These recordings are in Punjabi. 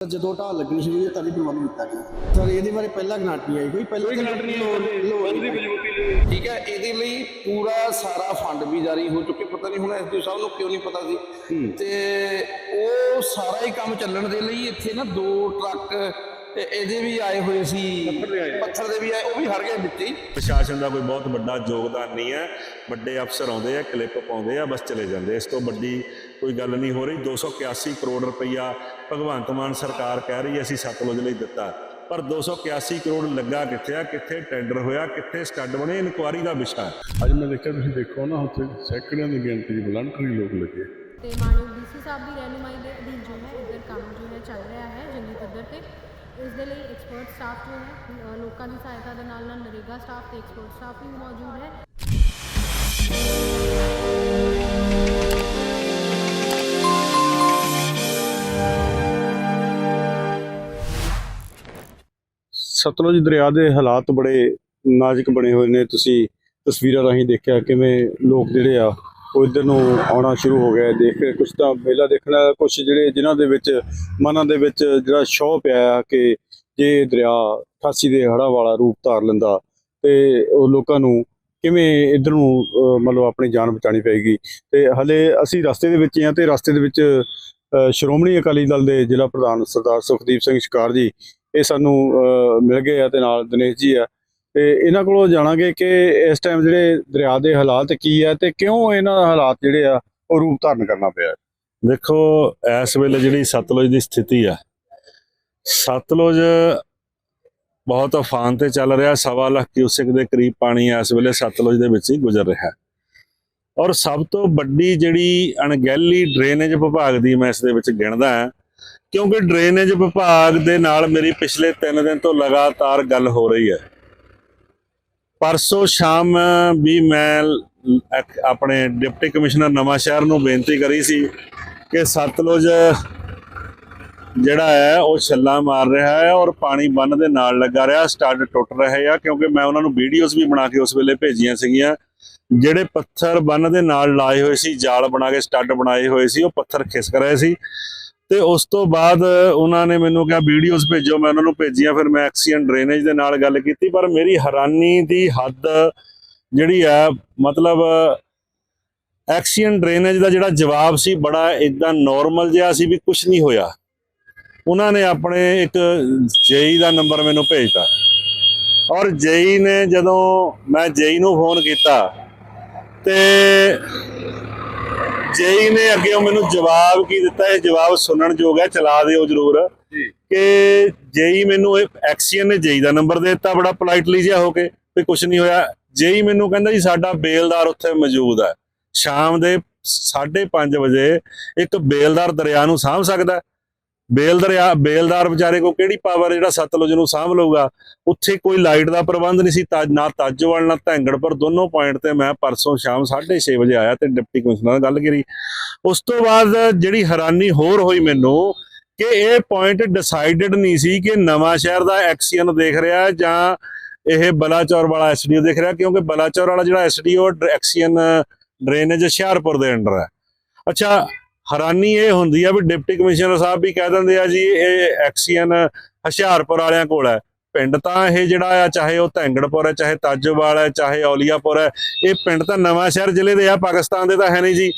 ਜਦੋਂ ਢਾਲ ਲੱਗਣੀ ਸ਼ੁਰੂ ਹੋਈ ਤਾਂ ਵੀ ਪ੍ਰਬੰਧ ਕੀਤਾ ਗਿਆ। ਸਰ ਇਹਦੇ ਬਾਰੇ ਪਹਿਲਾਂ ਗਰੰਟ ਨਹੀਂ ਆਈ ਕੋਈ ਪਹਿਲਾਂ ਗਰੰਟ ਨਹੀਂ ਲਈ। ਠੀਕ ਹੈ ਇਹਦੇ ਲਈ ਪੂਰਾ ਸਾਰਾ ਫੰਡ ਵੀ ਜਾਰੀ ਹੋ ਚੁੱਕੇ ਪਤਾ ਨਹੀਂ ਹੁਣ ਐਸਡੀਓ ਸਾਹਿਬ ਨੂੰ ਕਿਉਂ ਨਹੀਂ ਪਤਾ ਸੀ। ਤੇ ਉਹ ਸਾਰਾ ਹੀ ਕੰਮ ਚੱਲਣ ਦੇ ਲਈ ਇੱਥੇ ਨਾ ਦੋ ਟਰੱਕ ਤੇ ਇਹਦੇ ਵੀ ਆਏ ਹੋਏ ਸੀ। ਪੱਥਰ ਦੇ ਵੀ ਆਏ ਉਹ ਵੀ ਹੜ ਗਏ ਹੀ। ਪ੍ਰਸ਼ਾਸਨ ਦਾ ਕੋਈ ਬਹੁਤ ਵੱਡਾ ਯੋਗਦਾਨ ਨਹੀਂ ਹੈ। ਵੱਡੇ ਅਫਸਰ ਆਉਂਦੇ ਆ ਕਲਿੱਪ ਪਾਉਂਦੇ ਆ ਬਸ ਚਲੇ ਜਾਂਦੇ ਇਸ ਤੋਂ ਵੱਡੀ ਕੋਈ ਗੱਲ ਨਹੀਂ ਹੋ ਰਹੀ। 281 ਕਰੋੜ ਰੁਪਈਆ ਭਗਵੰਤ ਮਾਨ ਸਰਕਾਰ ਕਹਿ ਰਹੀ ਹੈ ਅਸੀਂ ਸਤਲੁਜ ਲਈ ਦਿੱਤਾ। ਪਰ 281 ਕਰੋੜ ਲੱਗਾ ਕਿੱਥੇ ਆ? ਕਿੱਥੇ ਟੈਂਡਰ ਹੋਇਆ? ਕਿੱਥੇ ਸਟੱਡ ਬਣੇ? ਇਨਕੁਆਰੀ ਦਾ ਵਿਸ਼ਾ ਹੈ। ਅੱਜ ਮੈਂ ਦੇਖਿਆ ਤੁਸੀਂ ਦੇਖੋ ਨਾ ਉੱਥੇ ਸੈਕੜਿਆਂ ਦੀ ਗਿਣਤੀ ਦੀ ਵਲੰਟਰੀ ਲੋਕ ਲੱਗੇ। ਤੇ ਮਾਨਯੋਗ ਡੀਸੀ ਸਾਹਿਬ ਦੀ ਰਹਿਨੁਮਾਈ ਦੇ ਅਧੀਨ ਜੋ ਹੈ ਇੱਧਰ ਕੰਮ ਜੋ ਹੈ ਚੱਲ ਰਿਹਾ ਹੈ ਜੰਗੀ ਪੱਧਰ ਤੇ। ਇਸ ਦੇ ਲਈ ਐਕਸਪਰਟ ਸਟਾਫ ਜੋ ਹੈ ਲੋਕਾਂ ਦੀ ਸਹਾਇਤਾ ਦੇ ਨਾਲ ਨਾਲ ਨਰੇਗਾ ਸਟਾਫ ਤੇ ਐਕਸਪਰਟ ਸਟਾਫ ਵੀ ਮੌਜੂਦ ਹੈ। ਸਤਲੁਜ ਦਰਿਆ ਦੇ ਹਾਲਾਤ ਬੜੇ ਨਾਜ਼ੁਕ ਬਣੇ ਹੋਏ ਨੇ। ਤੁਸੀਂ ਤਸਵੀਰਾਂ ਰਾਹੀਂ ਦੇਖਿਆ ਕਿਵੇਂ ਲੋਕ ਜਿਹੜੇ ਆ ਉਹ ਇੱਧਰ ਨੂੰ ਆਉਣਾ ਸ਼ੁਰੂ ਹੋ ਗਏ। ਦੇਖ ਕੇ ਕੁਝ ਤਾਂ ਮੇਲਾ ਦੇਖਣਾ ਕੁਝ ਜਿਹੜੇ ਜਿਨ੍ਹਾਂ ਦੇ ਵਿੱਚ ਮਨਾਂ ਦੇ ਵਿੱਚ ਜਿਹੜਾ ਸ਼ੌਹ ਪਿਆ ਆ ਕਿ ਜੇ ਦਰਿਆ 88 ਦੇ ਹੜਾ ਵਾਲਾ ਰੂਪ ਧਾਰ ਲੈਂਦਾ ਤੇ ਉਹ ਲੋਕਾਂ ਨੂੰ ਕਿਵੇਂ ਇੱਧਰ ਨੂੰ ਮਤਲਬ ਆਪਣੀ ਜਾਨ ਬਚਾਣੀ ਪਏਗੀ। ਤੇ ਹਲੇ ਅਸੀਂ ਰਸਤੇ ਦੇ ਵਿੱਚ ਹੀ ਆ ਤੇ ਰਸਤੇ ਦੇ ਵਿੱਚ ਅਹ, ਸ਼੍ਰੋਮਣੀ ਅਕਾਲੀ ਦਲ ਦੇ ਜ਼ਿਲ੍ਹਾ ਪ੍ਰਧਾਨ ਸਰਦਾਰ ਸੁਖਦੀਪ ਸਿੰਘ ਸ਼ਿਕਾਰ ਜੀ ਇਹ ਸਾਨੂੰ ਮਿਲ ਗਏ ਆ ਤੇ ਨਾਲ ਦਿਨੇਸ਼ ਜੀ ਆ। ਤੇ ਇਹਨਾਂ ਕੋਲੋਂ ਜਾਣਾਂਗੇ ਕਿ ਇਸ ਟਾਈਮ ਜਿਹੜੇ ਦਰਿਆ ਦੇ ਹਾਲਾਤ ਕੀ ਆ ਤੇ ਕਿਉਂ ਇਹਨਾਂ ਦਾ ਹਾਲਾਤ ਜਿਹੜੇ ਆ ਉਹ ਰੂਪ ਧਾਰਨ ਕਰਨਾ ਪਿਆ ਦੇਖੋ, ਇਸ ਵੇਲੇ ਜਿਹੜੀ ਸਤਲੁਜ ਦੀ ਸਥਿਤੀ ਆ, ਸਤਲੁਜ ਬਹੁਤ ਅਫਾਨ ਤੇ ਚੱਲ ਰਿਹਾ, ਸਵਾ ਲੱਖ ਕਿਊਸਿਕ ਦੇ ਕਰੀਬ ਪਾਣੀ ਇਸ ਵੇਲੇ ਸਤਲੁਜ ਦੇ ਵਿੱਚ ਹੀ ਗੁਜ਼ਰ ਰਿਹਾ ਔਰ ਸਭ ਤੋਂ ਵੱਡੀ ਜਿਹੜੀ ਅਣਗਹਿਲੀ ਡਰੇਨੇਜ ਵਿਭਾਗ ਦੀ ਮੈਂ ਇਸ ਦੇ ਵਿੱਚ ਗਿਣਦਾ ਹਾਂ ਕਿਉਂਕਿ ਡਰੇਨੇਜ ਵਿਭਾਗ ਦੇ ਨਾਲ ਮੇਰੀ ਪਿਛਲੇ 3 ਦਿਨ ਤੋਂ ਲਗਾਤਾਰ ਗੱਲ ਹੋ ਰਹੀ ਹੈ। ਪਰਸੋਂ ਸ਼ਾਮ ਵੀ ਮੈਂ ਆਪਣੇ ਡਿਪਟੀ ਕਮਿਸ਼ਨਰ ਨਵਾਂ ਸ਼ਹਿਰ ਨੂੰ ਬੇਨਤੀ ਕਰੀ ਸੀ ਕਿ ਸਤਲੁਜ ਜਿਹੜਾ ਹੈ, ਉਹ ਛੱਲਾ ਮਾਰ ਰਿਹਾ ਹੈ ਔਰ ਪਾਣੀ ਬੰਨ ਦੇ ਨਾਲ ਲੱਗਾ ਰਿਹਾ, ਸਟੱਡ ਟੁੱਟ ਰਹੇ ਆ ਕਿਉਂਕਿ ਮੈਂ ਉਹਨਾਂ ਨੂੰ ਵੀਡੀਓਜ਼ ਵੀ ਬਣਾ ਕੇ ਉਸ ਵੇਲੇ ਭੇਜੀਆਂ ਸੀਗੀਆਂ। ਜਿਹੜੇ ਪੱਥਰ ਬੰਨ ਦੇ ਨਾਲ ਲਾਏ ਹੋਏ ਸੀ, ਜਾਲ ਬਣਾ ਕੇ ਸਟੱਡ ਬਣਾਏ ਹੋਏ ਸੀ, ਉਹ ਪੱਥਰ ਖਿਸਕ ਰਹੇ ਸੀ। ਤੇ ਉਸ ਤੋਂ ਬਾਅਦ ਉਹਨਾਂ ਨੇ ਮੈਨੂੰ ਕਿਹਾ, ਵੀਡੀਓਜ਼ ਭੇਜੋ, ਮੈਂ ਉਹਨਾਂ ਨੂੰ ਭੇਜੀਆਂ, ਫਿਰ ਮੈਂ ਐਕਸੀਅਨ ਡਰੇਨੇਜ ਦੇ ਨਾਲ ਗੱਲ ਕੀਤੀ। ਪਰ ਮੇਰੀ ਹੈਰਾਨੀ ਦੀ ਹੱਦ ਜਿਹੜੀ ਹੈ, ਮਤਲਬ ਐਕਸੀਅਨ ਡਰੇਨੇਜ ਦਾ ਜਿਹੜਾ ਜਵਾਬ ਸੀ, ਬੜਾ ਇਦਾਂ ਨਾਰਮਲ ਜਿਹਾ ਸੀ ਵੀ ਕੁਝ ਨਹੀਂ ਹੋਇਆ। ਉਹਨਾਂ ਨੇ ਆਪਣੇ ਇੱਕ ਜੇਈ ਦਾ ਨੰਬਰ ਮੈਨੂੰ ਭੇਜਤਾ। ਔਰ ਜੇਈ ਨੇ ਜਦੋਂ ਮੈਂ ਜੇਈ ਨੂੰ ਫੋਨ ਕੀਤਾ ਤੇ ਜੇਈ ਨੇ ਅੱਗੇ ਉਹ ਮੈਨੂੰ ਜਵਾਬ ਕੀ ਦਿੱਤਾ ਇਹ ਜਵਾਬ ਸੁਣਨ ਯੋਗ ਹੈ ਚਲਾ ਦਿਓ ਜਰੂਰ। ਕਿ ਜੇਈ ਮੈਨੂੰ ਇਹ ਐਕਸੀਅਨ ਨੇ ਜੇਈ ਦਾ ਨੰਬਰ ਦੇ ਦਿੱਤਾ ਬੜਾ ਪੋਲਾਈਟਲੀ ਜਿਹਾ ਹੋ ਕੇ ਵੀ ਕੁਝ ਨਹੀਂ ਹੋਇਆ। ਜੇਈ ਮੈਨੂੰ ਕਹਿੰਦਾ ਜੀ ਸਾਡਾ ਬੇਲਦਾਰ ਉੱਥੇ ਮੌਜੂਦ ਹੈ। ਸ਼ਾਮ ਦੇ 5:30 ਵਜੇ ਇੱਕ ਬੇਲਦਾਰ ਦਰਿਆ ਨੂੰ ਸਾਂਭ ਸਕਦਾ ਹੈ। ਬੇਲ ਦਰਿਆ, ਬੇਲਦਾਰ ਵਿਚਾਰੇ ਕੋ ਕਿਹੜੀ ਪਾਵਰ ਜਿਹੜਾ ਸਤਲੁਜ ਨੂੰ ਸਾਂਭ ਲਊਗਾ ਉੱਥੇ ਕੋਈ ਲਾਈਟ ਦਾ ਪ੍ਰਬੰਧ ਨਹੀਂ ਸੀ, ਤਾਂ ਨਾ ਤਾਜੋਵਾਲ, ਨਾ ਧੈਂਗੜ, ਪਰ ਦੋਨੋਂ ਪੁਆਇੰਟ ਤੇ ਮੈਂ ਪਰਸੋਂ ਸ਼ਾਮ 6:30 ਵਜੇ ਆਇਆ ਤੇ ਡਿਪਟੀ ਕਮਿਸ਼ਨਰ ਨਾਲ ਗੱਲ ਕਰੀ ਉਸ ਤੋਂ ਬਾਅਦ ਜਿਹੜੀ ਹੈਰਾਨੀ ਹੋਰ ਹੋਈ ਮੈਨੂੰ ਕਿ ਇਹ ਪੁਆਇੰਟ ਡਿਸਾਈਡਡ ਨਹੀਂ ਸੀ ਕਿ ਨਵਾਂ ਸ਼ਹਿਰ ਦਾ ਐਕਸੀਅਨ ਦੇਖ ਰਿਹਾ ਜਾਂ ਇਹ ਬਲਾਚੌਰ ਵਾਲਾ ਐਸਡੀਓ ਦੇਖ ਰਿਹਾ, ਕਿਉਂਕਿ ਬਲਾਚੌਰ ਵਾਲਾ ਜਿਹੜਾ ਐਸਡੀਓ ਐਕਸੀਅਨ ਡਰੇਨੇਜ ਹੁਸ਼ਿਆਰਪੁਰ ਦੇ ਅੰਡਰ ਹੈ ਅੱਛਾ ਹੈਰਾਨੀ ਇਹ ਹੁੰਦੀ ਆ ਵੀ ਡਿਪਟੀ ਕਮਿਸ਼ਨਰ ਸਾਹਿਬ ਵੀ ਕਹਿ ਦਿੰਦੇ ਆ ਜੀ, ਇਹ ਐਕਸੀਅਨ ਹੁਸ਼ਿਆਰਪੁਰ ਵਾਲਿਆਂ ਕੋਲ ਹੈ। ਪਿੰਡ ਤਾਂ ਇਹ ਜਿਹੜਾ ਆ, ਚਾਹੇ ਉਹ ਧੈਂਗੜਪੁਰ ਹੈ, ਚਾਹੇ ਤਾਜੋਵਾਲ ਹੈ, ਚਾਹੇ ਔਲੀਆਪੁਰ ਹੈ, ਇਹ ਪਿੰਡ ਤਾਂ ਨਵਾਂ ਸ਼ਹਿਰ ਜ਼ਿਲ੍ਹੇ ਦੇ ਆ, ਪਾਕਿਸਤਾਨ ਦੇ ਤਾਂ ਹੈ ਨਹੀਂ ਜੀ।